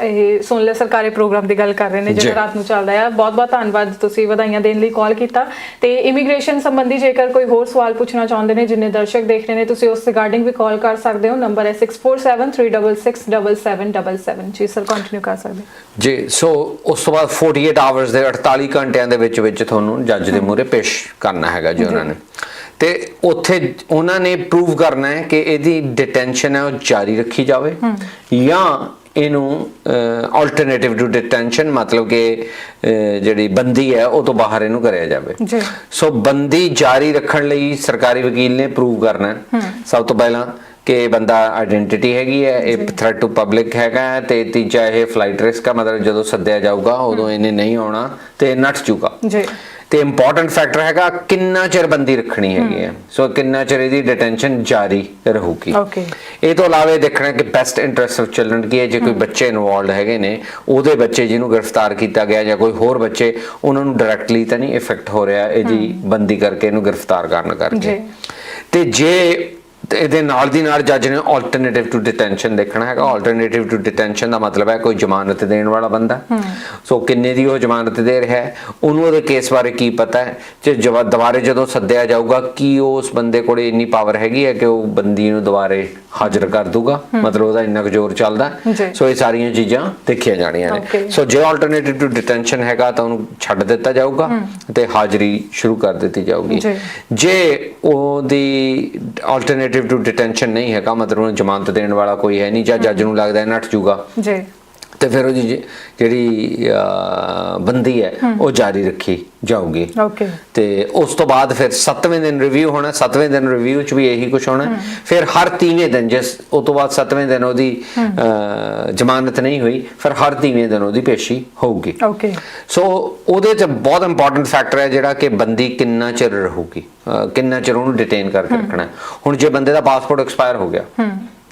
ਇਹ ਸੁਣ ਲੈ ਸਰਕਾਰੀ ਪ੍ਰੋਗਰਾਮ ਦੀ ਗੱਲ ਕਰ ਰਹੇ ਨੇ। ਜਿਹੜਾ ਰਾਤ ਨੂੰ ਚੱਲਦਾ ਹੈ ਬਹੁਤ ਬਹੁਤ ਧੰਨਵਾਦ ਤੁਸੀਂ ਵਧਾਈਆਂ ਦੇਣ ਲਈ ਕਾਲ ਕੀਤਾ। ਤੇ ਇਮੀਗ੍ਰੇਸ਼ਨ ਸੰਬੰਧੀ ਜੇਕਰ ਕੋਈ ਹੋਰ ਸਵਾਲ ਪੁੱਛਣਾ ਚਾਹੁੰਦੇ ਨੇ ਜਿੰਨੇ ਦਰਸ਼ਕ ਦੇਖ ਰਹੇ ਨੇ ਤੁਸੀਂ ਉਸ ਰਿਗਾਰਡਿੰਗ ਵੀ ਕਾਲ ਕਰ ਸਕਦੇ ਹੋ। ਨੰਬਰ ਹੈ 6473667777 ਜੀ ਸਰ ਕੰਟੀਨਿਊ ਕਰ ਸਕਦੇ। ਜੀ ਸੋ ਉਸ ਤੋਂ ਬਾਅਦ 48 ਆਵਰਸ ਦੇ 48 ਘੰਟਿਆਂ ਦੇ ਵਿੱਚ ਵਿੱਚ ਤੁਹਾਨੂੰ ਜੱਜ ਦੇ ਮੂਹਰੇ ਪੇਸ਼ ਕਰਨਾ ਹੈਗਾ ਜੀ ਉਹਨਾਂ ਨੇ। ਤੇ ਉੱਥੇ ਉਹਨਾਂ ਨੇ ਪ੍ਰੂਵ ਕਰਨਾ ਹੈ ਕਿ ਇਹਦੀ ਡਿਟੈਂਸ਼ਨ ਹੈ ਉਹ ਜਾਰੀ ਰੱਖੀ ਜਾਵੇ ਜਾਂ ਇਹਨੂੰ ਆਲਟਰਨੇਟਿਵ ਟੂ ਡਿਟੈਂਸ਼ਨ ਮਤਲਬ ਕਿ ਜਿਹੜੀ ਬੰਦੀ ਹੈ ਉਹ ਤੋਂ ਬਾਹਰ ਇਹਨੂੰ ਕਰਿਆ ਜਾਵੇ। ਜੀ। ਸੋ ਬੰਦੀ ਜਾਰੀ ਰੱਖਣ ਲਈ ਸਰਕਾਰੀ ਵਕੀਲ ਨੇ ਪ੍ਰੂਵ ਕਰਨਾ ਹੈ। ਸਭ ਤੋਂ ਪਹਿਲਾਂ ਕਿ ਇਹ ਬੰਦਾ ਆਇਡੈਂਟੀਟੀ ਹੈਗੀ ਹੈ ਇਹ ਥ੍ਰੈਟ ਟੂ ਪਬਲਿਕ ਹੈਗਾ ਤੇ ਤੀਜਾ ਇਹ ਫਲਾਈਟ ਰਿਸਕ ਹੈ ਮਤਲਬ ਜਦੋਂ ਸੱਦਿਆ ਜਾਊਗਾ ਉਦੋਂ ਇਹਨੇ ਨਹੀਂ ਆਉਣਾ ਤੇ ਨੱਠ ਜੂਗਾ ਜੀ। ਤੇ ਇੰਪੋਰਟੈਂਟ ਫੈਕਟਰ ਹੈਗਾ ਕਿੰਨਾ ਚਿਰ ਬੰਦੀ ਰੱਖਣੀ ਹੈਗੀ ਹੈ। ਸੋ ਕਿੰਨਾ ਚਿਰ ਇਹਦੀ ਡਿਟੈਂਸ਼ਨ ਜਾਰੀ ਰਹੂਗੀ। ਓਕੇ ਇਹ ਤੋਂ ਇਲਾਵਾ ਦੇਖਣਾ ਕਿ ਬੈਸਟ ਇੰਟਰਸਟ ਆਫ ਚਿਲਡਰਨ ਕੀ ਹੈ ਜੇ ਕੋਈ ਬੱਚੇ ਇਨਵੋਲਵਡ ਹੈਗੇ ਨੇ ਉਹਦੇ ਬੱਚੇ ਜਿਹਨੂੰ ਗ੍ਰਿਫਤਾਰ ਕੀਤਾ ਗਿਆ ਜਾਂ ਕੋਈ ਹੋਰ ਬੱਚੇ ਉਹਨਾਂ ਨੂੰ ਡਾਇਰੈਕਟਲੀ ਤਾਂ ਨਹੀਂ ਇਫੈਕਟ ਹੋ ਰਿਹਾ ਇਹਦੀ ਬੰਦੀ ਕਰਕੇ ਇਹਨੂੰ ਗ੍ਰਿਫਤਾਰ ਕਰਨ ਕਰਕੇ। ਤੇ ਜੇ ਤੇ ਇਹਦੇ ਨਾਲ ਦੀ ਨਾਲ ਜੱਜ ਨੇ ਆਲਟਰਨੇਟਿਵ ਟੂ ਡਿਟੈਂਸ਼ਨ ਦੇਖਣਾ ਹੈਗਾ। ਆਲਟਰਨੇਟਿਵ ਟੂ ਡਿਟੈਂਸ਼ਨ ਦਾ ਮਤਲਬ ਹੈ ਕੋਈ ਜ਼ਮਾਨਤ ਦੇਣ ਵਾਲਾ ਬੰਦਾ। ਸੋ ਕਿੰਨੇ ਦੀ ਉਹ ਜ਼ਮਾਨਤ ਦੇ ਰਿਹਾ ਹੈ? ਉਹਨੂੰ ਉਹਦੇ ਕੇਸ ਬਾਰੇ ਕੀ ਪਤਾ ਹੈ? ਜੇ ਜਵਾ ਦੁਬਾਰੇ ਜਦੋਂ ਸੱਦਿਆ ਜਾਊਗਾ ਕੀ ਉਸ ਬੰਦੇ ਕੋਲੇ ਇੰਨੀ ਪਾਵਰ ਹੈਗੀ ਹੈ ਕਿ ਉਹ ਬੰਦੀ ਨੂੰ ਦੁਬਾਰੇ ਹਾਜ਼ਰ ਕਰ ਦੂਗਾ? ਮਤਲਬ ਉਹਦਾ ਇੰਨਾ ਕੁ ਜ਼ੋਰ ਚੱਲਦਾ। ਸੋ ਇਹ ਸਾਰੀਆਂ ਚੀਜ਼ਾਂ ਦੇਖੀਆਂ ਜਾਣੀਆਂ ਨੇ. ਸੋ ਜੇ ਆਲਟਰਨੇਟਿਵ ਟੂ ਡਿਟੈਂਸ਼ਨ ਹੈਗਾ ਤਾਂ ਉਹਨੂੰ ਛੱਡ ਦਿੱਤਾ ਜਾਊਗਾ ਤੇ ਹਾਜ਼ਰੀ ਸ਼ੁਰੂ ਕਰ ਦਿੱਤੀ ਜਾਊਗੀ। ਜੇ। ਉਹਦੀ ਆਲਟਰਨੇਟਿਵ ਟੂ ਡਿਟੈਂਸ਼ਨ ਨਹੀਂ ਹੈਗਾ ਮਤਲਬ ਉਹਨੂੰ ਜ਼ਮਾਨਤ ਦੇਣ ਵਾਲਾ ਕੋਈ ਹੈ ਨਹੀਂ ਜਾਂ ਜੱਜ ਨੂੰ ਲੱਗਦਾ ਹੈ ਨੱਠ ਜੂਗਾ। ਜੀ। ਤੇ ਫਿਰ ਉਹਦੀ ਜਿਹੜੀ ਬੰਦੀ ਹੈ ਉਹ ਜਾਰੀ ਰੱਖੀ ਜਾਊਗੀ। ਓਕੇ। ਤੇ ਉਸ ਤੋਂ ਬਾਅਦ ਫਿਰ 7ਵੇਂ ਦਿਨ ਰਿਵਿਊ ਹੋਣਾ 7ਵੇਂ ਦਿਨ ਰਿਵਿਊ ਚ ਵੀ ਇਹੀ ਕੁਝ ਹੋਣਾ। ਫਿਰ ਹਰ ਤੀਵੇਂ ਦਿਨ ਜਿਸ ਉਸ ਤੋਂ ਬਾਅਦ 7ਵੇਂ ਦਿਨ ਉਹਦੀ ਜ਼ਮਾਨਤ ਨਹੀਂ ਹੋਈ ਫਿਰ ਹਰ ਤੀਵੇਂ ਦਿਨ ਉਹਦੀ ਪੇਸ਼ੀ ਹੋਊਗੀ। ਓਕੇ। ਸੋ ਉਹਦੇ ਚ ਬਹੁਤ ਇੰਪੋਰਟੈਂਟ ਫੈਕਟਰ ਹੈ ਜਿਹੜਾ ਕਿ ਬੰਦੀ ਕਿੰਨਾ ਚਿਰ ਰਹੂਗੀ। ਕਿੰਨਾ ਚਿਰ ਉਹਨੂੰ ਡਿਟੇਨ ਕਰਕੇ ਰੱਖਣਾ। ਹੁਣ ਜੇ ਬੰਦੇ ਦਾ ਪਾਸਪੋਰਟ ਐਕਸਪਾਇਰ ਹੋ ਗਿਆ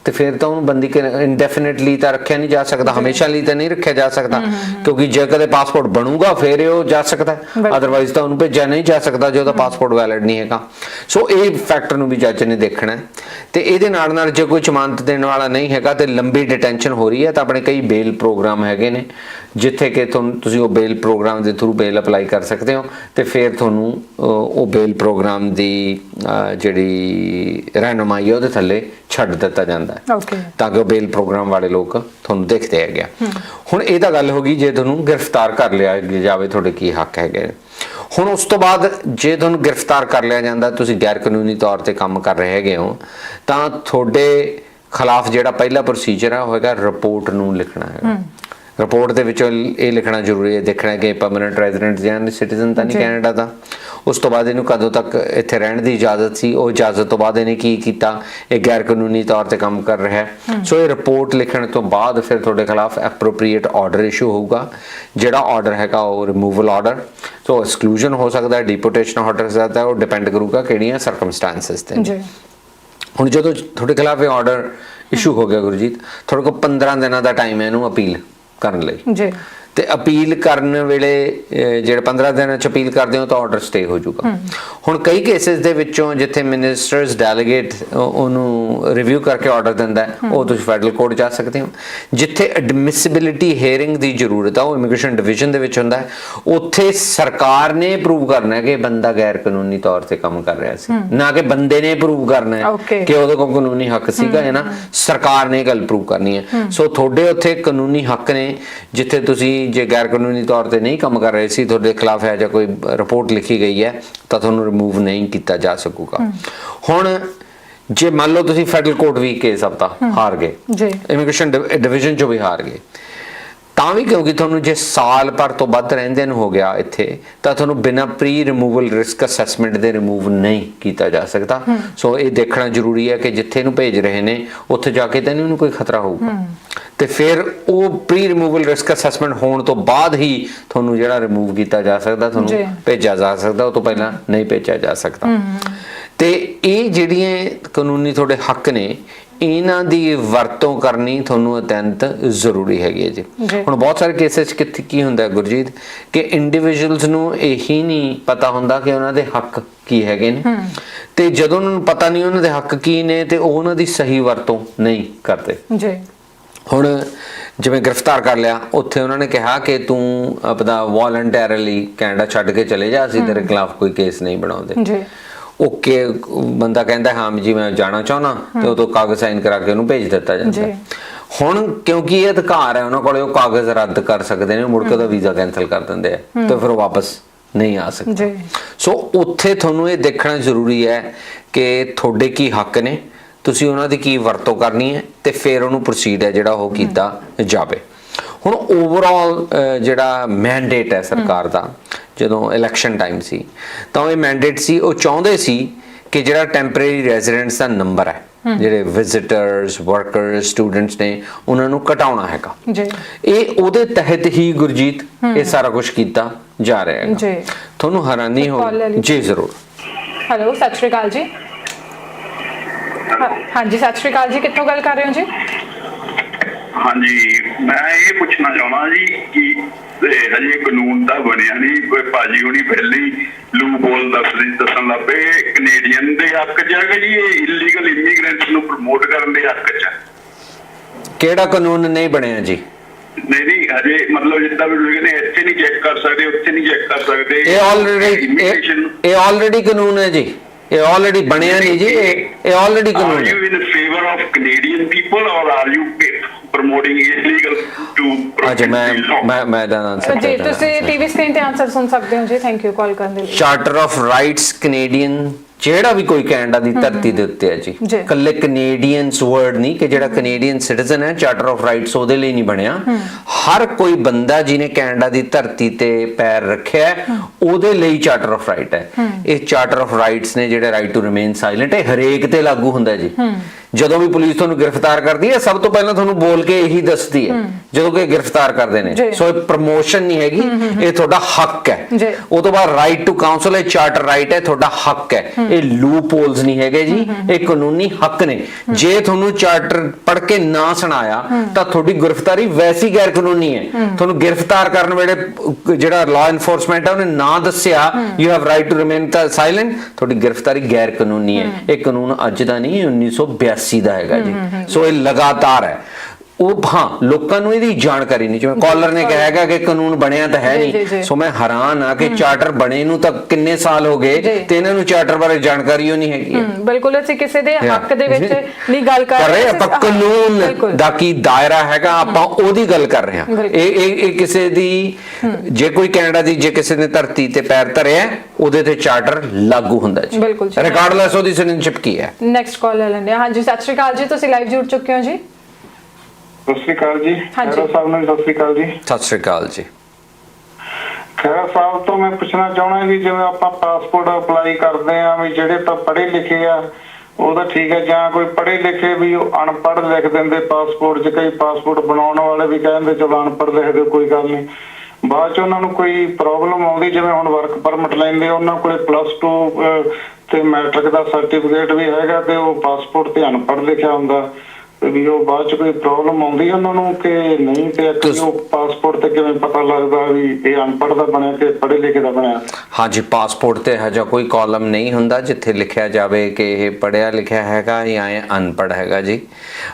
ਤੇ ਫਿਰ ਤਾਂ ਉਹਨੂੰ ਬੰਦੀ ਇਨਡੈਫੀਨਿਟਲੀ ਤਾਂ ਰੱਖਿਆ ਨਹੀਂ ਜਾ ਸਕਦਾ ਹਮੇਸ਼ਾ ਲਈ ਤਾਂ ਨਹੀਂ ਰੱਖਿਆ ਜਾ ਸਕਦਾ। ਕਿਉਂਕਿ ਜੇ ਕਦੇ ਪਾਸਪੋਰਟ ਬਣੂਗਾ ਫਿਰ ਇਹ ਉਹ ਜਾ ਸਕਦਾ। ਅਦਰਵਾਈਜ਼ ਤਾਂ ਉਹਨੂੰ ਭੇਜਿਆ ਨਹੀਂ ਜਾ ਸਕਦਾ ਜੇ ਉਹਦਾ ਪਾਸਪੋਰਟ ਵੈਲਿਡ ਨਹੀਂ ਹੈਗਾ। ਸੋ ਇਹ ਫੈਕਟਰ ਨੂੰ ਵੀ ਜੱਜ ਨੇ ਦੇਖਣਾ। ਤੇ ਇਹਦੇ ਨਾਲ ਨਾਲ ਜੇ ਕੋਈ ਜ਼ਮਾਨਤ ਦੇਣ ਵਾਲਾ ਨਹੀਂ ਹੈਗਾ ਤੇ ਲੰਬੀ ਡਿਟੈਂਸ਼ਨ ਹੋ ਰਹੀ ਹੈ ਤਾਂ ਆਪਣੇ ਕਈ ਬੇਲ ਪ੍ਰੋਗਰਾਮ ਹੈਗੇ ਨੇ। ਜਿੱਥੇ ਕਿ ਤੁਹਾਨੂੰ ਤੁਸੀਂ ਉਹ ਬੇਲ ਪ੍ਰੋਗਰਾਮ ਦੇ ਥਰੂ ਬੇਲ ਅਪਲਾਈ ਕਰ ਸਕਦੇ ਹੋ ਤੇ ਫਿਰ ਤੁਹਾਨੂੰ ਉਹ ਬੇਲ ਪ੍ਰੋਗਰਾਮ ਦੀ ਜਿਹੜੀ ਰਹਿਨੁਮਾਈ ਉਹਦੇ ਥੱਲੇ ਛੱਡ ਦਿੱਤਾ ਜਾਂਦਾ ਹੈ। ਓਕੇ ਤਾਂ ਕਿ ਉਹ ਬੇਲ ਪ੍ਰੋਗਰਾਮ ਵਾਲੇ ਲੋਕ ਤੁਹਾਨੂੰ ਦੇਖਦੇ ਹੈਗੇ ਆ। ਹੁਣ ਇਹ ਤਾਂ ਗੱਲ ਹੋ ਗਈ ਜੇ ਤੁਹਾਨੂੰ ਗ੍ਰਿਫਤਾਰ ਕਰ ਲਿਆ ਜਾਵੇ ਤੁਹਾਡੇ ਕੀ ਹੱਕ ਹੈਗੇ। ਹੁਣ ਉਸ ਤੋਂ ਬਾਅਦ ਜੇ ਤੁਹਾਨੂੰ ਗ੍ਰਿਫਤਾਰ ਕਰ ਲਿਆ ਜਾਂਦਾ ਤੁਸੀਂ ਗੈਰ ਕਾਨੂੰਨੀ ਤੌਰ ਤੇ ਕੰਮ ਕਰ ਰਹੇ ਹੈਗੇ ਹੋ ਤਾਂ ਤੁਹਾਡੇ ਖਿਲਾਫ ਜਿਹੜਾ ਪਹਿਲਾ ਪ੍ਰੋਸੀਜਰ ਉਹ ਹੋਏਗਾ ਰਿਪੋਰਟ ਨੂੰ ਲਿਖਣਾ ਹੈ। ਰਿਪੋਰਟ ਦੇ ਵਿੱਚ ਇਹ ਲਿਖਣਾ ਜ਼ਰੂਰੀ ਹੈ ਦੇਖਣਾ ਕਿ ਪਰਮਨੈਂਟ ਰੈਜ਼ੀਡੈਂਟ ਜਾਂ ਸਿਟੀਜ਼ਨ ਤਾਂ ਨਹੀਂ। ਕੈਨੇਡਾ ਦਾ। ਉਸ ਤੋਂ ਬਾਅਦ ਇਹਨੂੰ ਕਦੋਂ ਤੱਕ ਇੱਥੇ ਰਹਿਣ ਦੀ ਇਜਾਜ਼ਤ ਸੀ? ਉਹ ਇਜਾਜ਼ਤ ਤੋਂ ਬਾਅਦ ਇਹਨੇ ਕੀ ਕੀਤਾ? ਇਹ ਗੈਰ ਕਾਨੂੰਨੀ ਤੌਰ ਤੇ ਕੰਮ ਕਰ ਰਿਹਾ ਹੈ। ਸੋ ਇਹ ਰਿਪੋਰਟ ਲਿਖਣ ਤੋਂ ਬਾਅਦ ਫਿਰ ਤੁਹਾਡੇ ਖਿਲਾਫ ਐਪਰੋਪ੍ਰੀਏਟ ਆਰਡਰ ਇਸ਼ੂ ਹੋਊਗਾ। ਜਿਹੜਾ ਆਰਡਰ ਹੈਗਾ ਉਹ ਰਿਮੂਵਲ ਆਰਡਰ ਸੋ ਐਕਸਕਲੂਜਨ ਹੋ ਸਕਦਾ ਹੈ ਡਿਪੋਰਟੇਸ਼ਨ ਆਰਡਰ ਸਕਦਾ ਹੈ ਉਹ ਡਿਪੈਂਡ ਕਰੂਗਾ ਕਿਹੜੀਆਂ ਸਰਕਮਸਟੈਂਸਸ ਤੇ। ਜੀ। ਹੁਣ ਜਦੋਂ ਤੁਹਾਡੇ ਖਿਲਾਫ ਇਹ ਆਰਡਰ ਇਸ਼ੂ ਹੋ ਗਿਆ ਗੁਰਜੀਤ ਤੁਹਾਡੇ ਕੋਲ 15 ਦਿਨਾਂ ਦਾ ਟਾਈਮ ਹੈ ਇਹਨੂੰ ਅਪੀਲ। ਕਰਨ ਲਈ। ਜੀ। ਤੇ ਅਪੀਲ ਕਰਨ ਵੇਲੇ ਜਿਹੜੇ 15 ਦਿਨਾਂ ਚ ਅਪੀਲ ਕਰਦੇ ਹੋ ਤਾਂ ਆਰਡਰ ਸਟੇ ਹੋ ਜਾਊਗਾ। ਹੁਣ ਕਈ ਕੇਸਿਸ ਦੇ ਵਿੱਚੋਂ ਜਿੱਥੇ ਮਿਨਿਸਟਰਸ ਡੈਲੀਗੇਟ ਉਹਨੂੰ ਰਿਵਿਊ ਕਰਕੇ ਆਰਡਰ ਦਿੰਦਾ ਉਹ ਤੁਸੀਂ ਫੈਡਰਲ ਕੋਰਟ ਜਾ ਸਕਦੇ ਹੋ। ਜਿੱਥੇ ਐਡਮਿਸਿਬਿਲਿਟੀ ਹੀਅਰਿੰਗ ਦੀ ਜ਼ਰੂਰਤ ਆ ਉਹ ਇਮੀਗ੍ਰੇਸ਼ਨ ਡਿਵੀਜ਼ਨ ਦੇ ਵਿੱਚ ਹੁੰਦਾ ਹੈ ਉੱਥੇ ਸਰਕਾਰ ਨੇ ਪ੍ਰੂਵ ਕਰਨਾ ਹੈ ਕਿ ਬੰਦਾ ਗੈਰ ਕਾਨੂੰਨੀ ਤੌਰ ਤੇ ਕੰਮ ਕਰ ਰਿਹਾ ਸੀ। ਨਾ ਕਿ ਬੰਦੇ ਨੇ ਪ੍ਰੂਵ ਕਰਨਾ ਹੈ. ਕਿ ਉਹਦੇ ਕੋਲ ਕਾਨੂੰਨੀ ਹੱਕ ਸੀਗਾ ਹੈ ਨਾ? ਸਰਕਾਰ ਨੇ ਗੱਲ ਪ੍ਰੂਵ ਕਰਨੀ ਹੈ। ਸੋ ਤੁਹਾਡੇ ਉੱਥੇ ਕਾਨੂੰਨੀ ਹੱਕ ਨੇ ਜਿੱਥੇ ਤੁਸੀਂ ਜੇ ਗੈਰ ਕਾਨੂੰਨੀ ਤੌਰ ਤੇ ਨਹੀਂ ਕੰਮ ਕਰ ਰਹੇ ਸੀ ਤੁਹਾਡੇ ਖਿਲਾਫ ਹੈ ਜਾਂ ਕੋਈ ਰਿਪੋਰਟ ਲਿਖੀ ਗਈ ਹੈ ਤਾਂ ਤੁਹਾਨੂੰ ਰਿਮੂਵ ਨਹੀਂ ਕੀਤਾ ਜਾ ਸਕੂਗਾ। ਹੁਣ ਜੇ ਮੰਨ ਲਓ ਤੁਸੀਂ ਫੈਡਰਲ ਕੋਰਟ ਵੀ ਕੇਸ ਆਪਦਾ ਹਾਰ ਗਏ ਜੀ। ਇਮੀਗ੍ਰੇਸ਼ਨ ਡਿਵੀਜ਼ਨ ਚੋਂ ਵੀ ਹਾਰ ਗਏ ਤਾਂ ਵੀ ਕਿਉਂਕਿ ਤੁਹਾਨੂੰ ਜੇ ਸਾਲ ਭਰ ਤੋਂ ਵੱਧ ਰਹਿੰਦੇ ਨੂੰ ਹੋ ਗਿਆ ਇੱਥੇ ਤਾਂ ਤੁਹਾਨੂੰ ਬਿਨਾਂ ਪ੍ਰੀ ਰਿਮੂਵਲ ਰਿਸਕ ਅਸੈਸਮੈਂਟ ਦੇ ਰਿਮੂਵ ਨਹੀਂ ਕੀਤਾ ਜਾ ਸਕਦਾ। ਸੋ ਇਹ ਦੇਖਣਾ ਜ਼ਰੂਰੀ ਹੈ ਕਿ ਜਿੱਥੇ ਇਹਨੂੰ ਭੇਜ ਰਹੇ ਨੇ ਉੱਥੇ ਜਾ ਕੇ ਤਾਂ ਨਹੀਂ ਉਹਨੂੰ ਕੋਈ ਖਤਰਾ ਹੋਊਗਾ। ਤੇ ਫਿਰ ਉਹ ਪ੍ਰੀ ਰਿਮੂਵਲ ਰਿਸਕ ਅਸੈਸਮੈਂਟ ਹੋਣ ਤੋਂ ਬਾਅਦ ਹੀ ਤੁਹਾਨੂੰ ਜਿਹੜਾ ਰਿਮੂਵ ਕੀਤਾ ਜਾ ਸਕਦਾ। ਤੁਹਾਨੂੰ ਭੇਜਿਆ ਜਾ ਸਕਦਾ ਉਹ ਤੋਂ ਪਹਿਲਾਂ ਨਹੀਂ ਭੇਜਿਆ ਜਾ ਸਕਦਾ। ਤੇ ਇਹ ਜਿਹੜੀਆਂ ਕਾਨੂੰਨੀ ਤੁਹਾਡੇ ਹੱਕ ਨੇ ਇਹਨਾਂ ਦੀ ਵਰਤੋਂ ਕਰਨੀ ਤੁਹਾਨੂੰ ਅਤਿਅੰਤ ਜ਼ਰੂਰੀ ਹੈਗੀ ਹੈ ਜੀ। ਹੁਣ ਬਹੁਤ ਸਾਰੇ ਕੇਸਿਸ ਕਿੱਥੇ ਕੀ ਹੁੰਦਾ ਗੁਰਜੀਤ? ਕਿ ਇੰਡੀਵਿਜੂਅਲਸ ਨੂੰ ਇਹੀ ਨਹੀਂ ਪਤਾ ਹੁੰਦਾ ਕਿ ਉਹਨਾਂ ਦੇ ਹੱਕ ਕੀ ਹੈਗੇ ਨੇ। ਤੇ ਜਦੋਂ ਉਹਨਾਂ ਨੂੰ ਪਤਾ ਨਹੀਂ ਉਹਨਾਂ ਦੇ ਹੱਕ ਕੀ ਨੇ ਤੇ ਉਹ ਉਹਨਾਂ ਦੀ ਸਹੀ ਵਰਤੋਂ ਨਹੀਂ ਕਰਦੇ। ਜੀ। ਹੁਣ ਜਿਵੇਂ ਗ੍ਰਿਫਤਾਰ ਕਰ ਲਿਆ ਉੱਥੇ ਉਹਨਾਂ ਨੇ ਕਿਹਾ ਕਿ ਤੂੰ ਆਪਦਾ ਵੋਲੰਟੈਰਲੀ ਕੈਨੇਡਾ ਛੱਡ ਕੇ ਚਲੇ ਜਾ ਅਸੀਂ ਤੇਰੇ ਖਿਲਾਫ ਕੋਈ ਕੇਸ ਨਹੀਂ ਬਣਾਉਂਦੇ। ਜੀ। ਓਕੇ ਬੰਦਾ ਕਹਿੰਦਾ ਹਾਂ ਜੀ ਮੈਂ ਜਾਣਾ ਚਾਹੁੰਦਾ। ਤੇ ਉਹ ਤੋਂ ਕਾਗਜ਼ ਸਾਈਨ ਕਰਾ ਕੇ ਉਹਨੂੰ ਭੇਜ ਦਿੱਤਾ ਜਾਂਦਾ। ਜੀ। ਹੁਣ ਕਿਉਂਕਿ ਇਹ ਅਧਿਕਾਰ ਹੈ ਉਹਨਾਂ ਕੋਲੇ ਉਹ ਕਾਗਜ਼ ਰੱਦ ਕਰ ਸਕਦੇ ਨੇ ਮੁੜ ਕੇ ਉਹਦਾ ਵੀਜ਼ਾ ਕੈਨਸਲ ਕਰ ਦਿੰਦੇ ਆ ਤੇ ਫਿਰ ਵਾਪਸ ਨਹੀਂ ਆ ਸਕਦੇ। ਜੀ। ਸੋ ਉੱਥੇ ਤੁਹਾਨੂੰ ਇਹ ਦੇਖਣਾ ਜ਼ਰੂਰੀ ਹੈ ਕਿ ਤੁਹਾਡੇ ਕੀ ਹੱਕ ਨੇ ਤੁਸੀਂ ਉਹਨਾਂ ਦੀ ਕੀ ਵਰਤੋਂ ਕਰਨੀ ਹੈ ਤੇ ਫਿਰ ਉਹਨੂੰ ਪ੍ਰੋਸੀਡ ਹੈ ਜਿਹੜਾ ਉਹ ਕੀਤਾ ਜਾਵੇ। ਹੁਣ ਓਵਰਆਲ ਜਿਹੜਾ ਮੈਂਡੇਟ ਹੈ ਸਰਕਾਰ ਦਾ ਜਦੋਂ ਇਲੈਕਸ਼ਨ ਟਾਈਮ ਸੀ ਤਾਂ ਇਹ ਮੈਂਡੇਟ ਸੀ ਉਹ ਚਾਹੁੰਦੇ ਸੀ ਕਿ ਜਿਹੜਾ ਟੈਂਪਰੇਰੀ ਰੈਜ਼ੀਡੈਂਟਸ ਦਾ ਨੰਬਰ ਹੈ ਜਿਹੜੇ ਵਿਜ਼ਿਟਰਸ ਵਰਕਰਸ ਸਟੂਡੈਂਟਸ ਨੇ ਉਹਨਾਂ ਨੂੰ ਘਟਾਉਣਾ ਹੈਗਾ। ਜੀ। ਇਹ ਉਹਦੇ ਤਹਿਤ ਹੀ ਗੁਰਜੀਤ ਇਹ ਸਾਰਾ ਕੁਝ ਕੀਤਾ ਜਾ ਰਿਹਾ ਹੈਗਾ। ਜੀ। ਤੁਹਾਨੂੰ ਹੈਰਾਨੀ ਹੋ। ਜੀ ਜ਼ਰੂਰ। ਹੈਲੋ ਸਤਿ ਸ਼੍ਰੀ ਅਕਾਲ ਜੀ। ਹਾਂ- ਹਾਂਜੀ ਸਤਿ ਸ਼੍ਰੀ ਅਕਾਲ ਜੀ ਕਿੱਥੋਂ ਗੱਲ ਕਰ ਰਹੇ ਹੋ ਜੀ? ਹਾਂਜੀ ਮੈਂ ਇਹ ਪੁੱਛਣਾ ਚਾਹੁੰਦਾ ਜੀ ਕਿ ਇਹ ਹਜੇ ਕਾਨੂੰਨ ਤਾਂ ਬਣਿਆ ਨਹੀਂ ਕੋਈ ਭਾਜੀ ਹੁਣੀ ਪਹਿਲੇ ਹੀ ਲੂ ਬੋਲ ਦੱਸਦੀ ਦੱਸਣ ਲੱਪੇ ਕੈਨੇਡੀਅਨ ਦੇ ਹੱਕ 'ਚ ਹੈਗਾ ਜੀ ਇਹ ਇਲੀਗਲ ਇਮੀਗ੍ਰੈਂਟਸ ਨੂੰ ਪ੍ਰਮੋਟ ਕਰਨ ਦੇ ਹੱਕ 'ਚ। ਕਿਹੜਾ ਕਾਨੂੰਨ ਨਹੀਂ ਬਣਿਆ ਜੀ? ਨਹੀਂ ਨਹੀਂ ਹਜੇ ਮਤਲਬ ਜਿੱਦਾਂ ਵੀ ਤੁਸੀਂ ਕਹਿੰਦੇ ਇੱਥੇ ਨਹੀਂ ਚੈੱਕ ਕਰ ਸਕਦੇ ਉੱਥੇ ਨਹੀਂ ਚੈੱਕ ਕਰ ਸਕਦੇ। ਇਹ ਆਲਰੇਡੀ ਇਹ ਆਲਰੇਡੀ ਕਾਨੂੰਨ ਹੈ ਜੀ। ਇਹ ਆਲਰੇਡੀ ਬਣਿਆ ਨਹੀਂ ਜੀ ਇਹ ਆਲਰੇਡੀ ਕਾਨੂੰਨ ਹੈ। In favor of Canadian people or are you promoting illegal to ਮੈਂ protect the law? ਮੈਂ ਮੈਂ ਦਾ ਆਨਸਰ ਜੀ ਤੁਸੀਂ ਟੀਵੀ ਸਕਰੀਨ ਤੇ ਆਨਸਰ ਸੁਣ ਸਕਦੇ ਹੋ ਜੀ ਥੈਂਕ ਯੂ ਕਾਲ ਕਰਨ ਦੇ ਲਈ। ਚਾਰਟਰ ਆਫ ਰਾਈਟਸ ਕੈਨੇਡੀਅਨ ਜਿਹੜਾ ਵੀ ਕੋਈ ਕੈਨੇਡਾ ਦੀ ਧਰਤੀ ਦੇ ਉੱਤੇ ਹੈ ਜੀ। ਜੀ। ਕੱਲੇ ਕੈਨੇਡੀਅਨਸ ਵਰਡ ਨਹੀਂ ਕਿ ਜਿਹੜਾ ਕੈਨੇਡੀਅਨ ਸਿਟੀਜ਼ਨ ਹੈ ਚਾਰਟਰ ਆਫ ਰਾਈਟਸ ਉਹਦੇ ਲਈ ਨਹੀਂ ਬਣਿਆ। ਹਰ ਕੋਈ ਬੰਦਾ ਜਿਹਨੇ ਕੈਨੇਡਾ ਦੀ ਧਰਤੀ ਤੇ ਪੈਰ ਰੱਖਿਆ ਹੈ, ਉਹਦੇ ਲਈ ਚਾਰਟਰ ਆਫ ਰਾਈਟ ਹੈ। ਇਹ ਚਾਰਟਰ ਆਫ ਰਾਈਟਸ ਨੇ ਜਿਹੜੇ ਰਾਈਟ ਟੂ ਰਿਮੇਨ ਸਾਇਲੈਂਟ ਇਹ ਹਰੇਕ ਤੇ ਲਾਗੂ ਹੁੰਦਾ ਹੈ ਜੀ। ਜਦੋਂ ਵੀ ਪੁਲਿਸ ਤੁਹਾਨੂੰ ਗ੍ਰਿਫਤਾਰ ਕਰਦੀ ਹੈ ਸਭ ਤੋਂ ਪਹਿਲਾਂ ਤੁਹਾਨੂੰ ਬੋਲ ਕੇ ਇਹੀ ਦੱਸਦੀ ਹੈ ਜਦੋਂ ਕਿ ਗ੍ਰਿਫਤਾਰ ਕਰਦੇ ਨੇ। ਸੋ ਇਹ ਪ੍ਰਮੋਸ਼ਨ ਨਹੀਂ ਹੈਗੀ ਇਹ ਤੁਹਾਡਾ ਹੱਕ ਹੈ। ਉਹ ਤੋਂ ਬਾਅਦ ਰਾਈਟ ਟੂ ਕਾਉਂਸਲ ਹੈ ਚਾਰਟਰ ਰਾਈਟ ਹੈ ਤੁਹਾਡਾ ਹੱਕ ਹੈ। ਇਹ ਲੂਪ ਹੋਲਸ ਨਹੀਂ ਹੈਗੇ ਜੀ ਇਹ ਕਾਨੂੰਨੀ ਹੱਕ ਨੇ। ਜੇ ਤੁਹਾਨੂੰ ਚਾਰਟਰ ਪੜ੍ਹ ਕੇ ਨਾ ਸੁਣਾਇਆ ਤਾਂ ਤੁਹਾਡੀ ਗ੍ਰਿਫਤਾਰੀ ਵੈਸੀ ਗੈਰ ਕਾਨੂੰਨੀ ਹੈ। ਤੁਹਾਨੂੰ ਗ੍ਰਿਫਤਾਰ ਕਰਨ ਵੇਲੇ ਜਿਹੜਾ ਲਾਅ ਐਨਫੋਰਸਮੈਂਟ ਹੈ ਉਹਨੇ ਨਾ ਦੱਸਿਆ you have right to remain silent ਤੁਹਾਡੀ ਗ੍ਰਿਫਤਾਰੀ ਗੈਰ ਕਾਨੂੰਨੀ ਹੈ। ਇਹ ਕਾਨੂੰਨ ਅੱਜ ਦਾ ਨਹੀਂ ਇਹ 1982 ਦਾ ਹੈਗਾ ਜੀ ਸੋ ਇਹ ਲਗਾਤਾਰ ਹੈ ਉਹ ਹਾਂ ਲੋਕਾਂ ਨੂੰ ਇਹਦੀ ਜਾਣਕਾਰੀ ਨਹੀਂ ਜਿਵੇਂ ਕਾਲਰ ਨੇ ਕਿਹਾ ਹੈਗਾ ਕਿ ਕਾਨੂੰਨ ਬਣਿਆ ਤਾਂ ਹੈ ਨਹੀਂ। ਸੋ ਮੈਂ ਹੈਰਾਨ ਆ ਕਿ ਚਾਰਟਰ ਬਣੇ ਨੂੰ ਤਾਂ ਕਿੰਨੇ ਸਾਲ ਹੋ ਗਏ। ਤੇ ਇਹਨਾਂ ਨੂੰ ਚਾਰਟਰ ਬਾਰੇ ਜਾਣਕਾਰੀ ਉਹ ਨਹੀਂ ਹੈਗੀ ਹੈ। ਬਿਲਕੁਲ ਅਸੀਂ ਕਿਸੇ ਦੇ. ਹੱਕ ਦੇ ਵਿੱਚ ਨਹੀਂ ਗੱਲ ਕਰ ਰਹੇ ਆਪਾਂ ਹਾਂ, ਕਾਨੂੰਨ। ਦਾ ਕੀ ਦਾਇਰਾ ਹੈਗਾ ਆਪਾਂ ਉਹਦੀ ਗੱਲ ਕਰ ਰਹੇ ਹਾਂ। ਇਹ ਇਹ ਕਿਸੇ ਦੀ ਜੇ ਕੋਈ ਕੈਨੇਡਾ ਦੀ ਜੇ ਕਿਸੇ ਨੇ ਧਰਤੀ ਤੇ ਪੈਰ ਧਰਿਆ ਉਹਦੇ ਤੇ ਚਾਰਟਰ ਲਾਗੂ ਹੁੰਦਾ ਜੀ ਬਿਲਕੁਲ ਜੀ। ਰਿਕਾਰਡਲੈਸ ਉਹਦੀ ਸਿਟੀਜ਼ਨਸ਼ਿਪ ਕੀ ਹੈ ਨੈਕਸਟ ਕਾਲ ਲੈ ਲੈਂਦੇ ਹਾਂ ਹਾਂਜੀ ਸਤਿ ਸ਼੍ਰੀ ਅਕਾਲ ਜੀ ਤੁਸੀਂ ਲਾਈਵ ਜੁੜ ਚੁੱਕੇ ਹੋ ਜੀ ਸਤਿ ਸ਼੍ਰੀ ਅਕਾਲ ਜੀ। ਖੈਰਾ ਸਾਹਿਬ ਨੂੰ ਵੀ ਸਤਿ ਸ਼੍ਰੀ ਅਕਾਲ ਜੀ। ਸਤਿ ਸ੍ਰੀ ਅਕਾਲ ਜੀ। ਖੈਰਾ ਸਾਹਿਬ ਤੋਂ ਮੈਂ ਪੁੱਛਣਾ ਚਾਹਣਾ ਵੀ ਜਿਵੇਂ ਆਪਾਂ ਪਾਸਪੋਰਟ ਅਪਲਾਈ ਕਰਦੇ ਆ ਵੀ ਜਿਹੜੇ ਤਾਂ ਪੜ੍ਹੇ ਲਿਖੇ ਆ ਉਹ ਤਾਂ ਠੀਕ ਹੈ ਜਾਂ ਕੋਈ ਪੜ੍ਹੇ ਲਿਖੇ ਵੀ ਉਹ ਅਨਪੜ੍ਹ ਲਿਖ ਦਿੰਦੇ ਪਾਸਪੋਰਟ 'ਚ ਕਈ ਪਾਸਪੋਰਟ ਬਣਾਉਣ ਵਾਲੇ ਵੀ ਕਹਿੰਦੇ ਚਲੋ ਅਨਪੜ੍ਹ ਲਿਖ ਦਿਓ ਕੋਈ ਗੱਲ ਨਹੀਂ। ਬਾਅਦ 'ਚ ਉਹਨਾਂ ਨੂੰ ਕੋਈ ਪ੍ਰੋਬਲਮ ਆਉਂਦੀ ਜਿਵੇਂ ਹੁਣ ਵਰਕ ਪਰਮਿਟ ਲੈਂਦੇ ਉਹਨਾਂ ਕੋਲੇ ਪਲੱਸ 2 ਤੇ ਮੈਟ੍ਰਿਕ ਦਾ ਸਰਟੀਫਿਕੇਟ ਵੀ ਹੈਗਾ ਤੇ ਉਹ ਪਾਸਪੋਰਟ ਤੇ ਅਨਪੜ੍ਹ ਲਿਖਿਆ ਹੁੰਦਾ। ਵੀ ਉਹ ਬਾਅਦ 'ਚ ਕੋਈ ਪ੍ਰੋਬਲਮ ਆਉਂਦੀ ਉਹਨਾਂ ਨੂੰ ਕਿ ਨਹੀਂ ਤੇ ਕਿ ਉਹ ਪਾਸਪੋਰਟ ਤੇ ਕਿਵੇਂ ਪਤਾ ਲੱਗਦਾ ਵੀ ਇਹ ਅਨਪੜ੍ਹ ਦਾ ਬਣਿਆ ਕਿ ਪੜ੍ਹੇ ਲਿਖੇ ਦਾ ਬਣਿਆ? ਹਾਂਜੀ ਪਾਸਪੋਰਟ ਤੇ ਹਜਾ ਕੋਈ ਕਾਲਮ ਨਹੀਂ ਹੁੰਦਾ ਜਿੱਥੇ ਲਿਖਿਆ ਜਾਵੇ ਕਿ ਇਹ ਪੜਿਆ ਲਿਖਿਆ ਹੈਗਾ ਜਾਂ ਇਹ ਅਨਪੜ੍ਹ ਹੈਗਾ ਜੀ।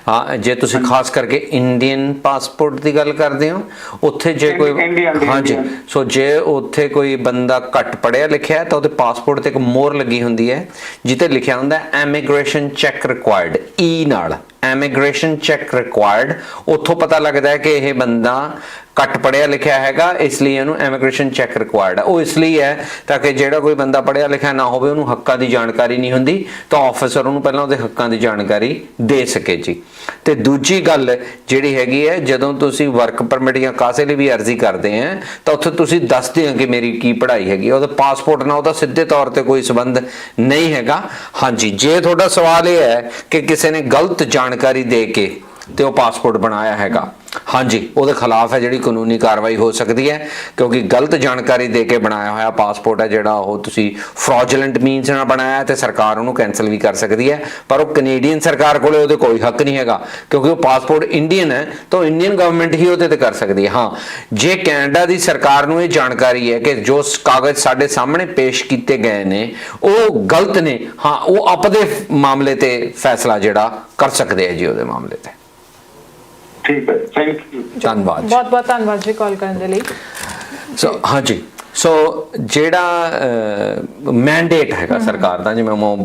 ਹਾਂ ਜੇ ਤੁਸੀਂ ਖਾਸ ਕਰਕੇ ਇੰਡੀਅਨ ਪਾਸਪੋਰਟ ਦੀ ਗੱਲ ਕਰਦੇ ਹੋ ਉੱਥੇ ਜੇ ਕੋਈ Indian ਦੀ, ਹਾਂਜੀ Indian। ਸੋ ਜੇ ਉੱਥੇ ਕੋਈ ਬੰਦਾ ਘੱਟ ਪੜਿਆ ਲਿਖਿਆ ਤਾਂ ਉਹਦੇ ਪਾਸਪੋਰਟ ਤੇ ਇੱਕ ਮੋਹਰ ਲੱਗੀ ਹੁੰਦੀ ਹੈ ਜਿੱਤੇ ਲਿਖਿਆ ਹੁੰਦਾ ਹੈ ਐਮੀਗ੍ਰੇਸ਼ਨ ਚੈੱਕ ਰਿਕੁਆਇਰਡ ਈ ਨਾਲ। ਐਮੀਗ੍ਰੇਸ਼ਨ ਚੈੱਕ ਰਿਕੁਆਇਰਡ ਉੱਥੋਂ ਪਤਾ ਲੱਗਦਾ ਹੈ ਕਿ ਇਹ ਬੰਦਾ ਘੱਟ ਪੜਿਆ ਲਿਖਿਆ ਹੈਗਾ, ਇਸ ਲਈ ਇਹਨੂੰ ਐਮੀਗ੍ਰੇਸ਼ਨ ਚੈੱਕ ਰਿਕੁਆਇਰਡ ਹੈ ਉਹ ਇਸ ਲਈ ਹੈ ਤਾਂ ਕਿ ਜਿਹੜਾ ਕੋਈ ਬੰਦਾ ਪੜਿਆ ਲਿਖਿਆ ਨਾ ਹੋਵੇ, ਉਹਨੂੰ ਹੱਕਾਂ ਦੀ ਜਾਣਕਾਰੀ ਨਹੀਂ ਹੁੰਦੀ, ਤਾਂ ਆਫੀਸਰ ਉਹਨੂੰ ਪਹਿਲਾਂ ਉਹਦੇ ਹੱਕਾਂ ਦੀ ਜਾਣਕਾਰੀ ਦੇ ਸਕੇ ਜੀ। ਤੇ ਦੂਜੀ ਗੱਲ ਜਿਹੜੀ ਹੈਗੀ ਹੈ, ਜਦੋਂ ਤੁਸੀਂ ਵਰਕ ਪਰਮਿਟ ਜਾਂ ਕਾਸੇ ਲਈ ਵੀ ਅਰਜ਼ੀ ਕਰਦੇ ਆ ਤਾਂ ਉੱਥੇ ਤੁਸੀਂ ਦੱਸਦੇ ਹੋ ਕਿ ਮੇਰੀ ਕੀ ਪੜ੍ਹਾਈ ਹੈਗੀ ਹੈ। ਉਹਦਾ ਪਾਸਪੋਰਟ ਨਾਲ ਉਹਦਾ ਸਿੱਧੇ ਤੌਰ ਤੇ ਕੋਈ ਸੰਬੰਧ ਨਹੀਂ ਹੈਗਾ। ਹਾਂਜੀ, ਜੇ ਤੁਹਾਡਾ ਸਵਾਲ ਇਹ ਹੈ ਕਿ ਕਿਸੇ ਨੇ ਗਲਤ ਜਾਣਕਾਰੀ ਦੇ ਕੇ ਤੇ ਉਹ ਪਾਸਪੋਰਟ ਬਣਾਇਆ ਹੈਗਾ। ਹਾਂਜੀ, ਉਹਦੇ ਖਿਲਾਫ ਹੈ ਜਿਹੜੀ ਕਾਨੂੰਨੀ ਕਾਰਵਾਈ ਹੋ ਸਕਦੀ ਹੈ, ਕਿਉਂਕਿ ਗਲਤ ਜਾਣਕਾਰੀ ਦੇ ਕੇ ਬਣਾਇਆ ਹੋਇਆ ਪਾਸਪੋਰਟ ਹੈ ਜਿਹੜਾ ਉਹ ਤੁਸੀਂ ਫਰਾਡੂਲੈਂਟ ਮੀਨਸ ਨਾਲ ਬਣਾਇਆ ਹੈ ਤੇ ਸਰਕਾਰ ਉਹਨੂੰ ਕੈਨਸਲ ਵੀ ਕਰ ਸਕਦੀ ਹੈ, ਪਰ ਉਹ ਕੈਨੇਡੀਅਨ ਸਰਕਾਰ ਕੋਲੇ ਉਹਦੇ ਕੋਈ ਹੱਕ ਨਹੀਂ ਹੈਗਾ, ਕਿਉਂਕਿ ਉਹ ਪਾਸਪੋਰਟ ਇੰਡੀਅਨ ਹੈ, ਤਾਂ ਇੰਡੀਅਨ ਗਵਰਨਮੈਂਟ ਹੀ ਉਹਦੇ ਤੇ ਕਰ ਸਕਦੀ ਹੈ। ਹਾਂ, ਜੇ ਕੈਨੇਡਾ ਦੀ ਸਰਕਾਰ ਨੂੰ ਇਹ ਜਾਣਕਾਰੀ ਹੈ ਕਿ ਜੋ ਕਾਗਜ਼ ਸਾਡੇ ਸਾਹਮਣੇ ਪੇਸ਼ ਕੀਤੇ ਗਏ ਨੇ, ਉਹ ਗਲਤ ਨੇ, ਹਾਂ, ਉਹ ਆਪਦੇ ਮਾਮਲੇ ਤੇ ਫੈਸਲਾ ਜਿਹੜਾ ਕਰ ਸਕਦੇ ਹੈ ਜੀ ਉਹਦੇ ਮਾਮਲੇ ਤੇ। ਠੀਕ ਹੈ ਥੈਂਕ ਯੂ ਧੰਨਵਾਦ। ਬਹੁਤ ਬਹੁਤ ਧੰਨਵਾਦ ਜੀ ਕਾਲ ਕਰਨ ਦੇ ਲਈ। ਸੋ ਹਾਂਜੀ ਸੋ ਜਿਹੜਾ ਮੈਂਡੇਟ ਹੈਗਾ ਸਰਕਾਰ ਦਾ ਜਿਵੇਂ ਮੈਂ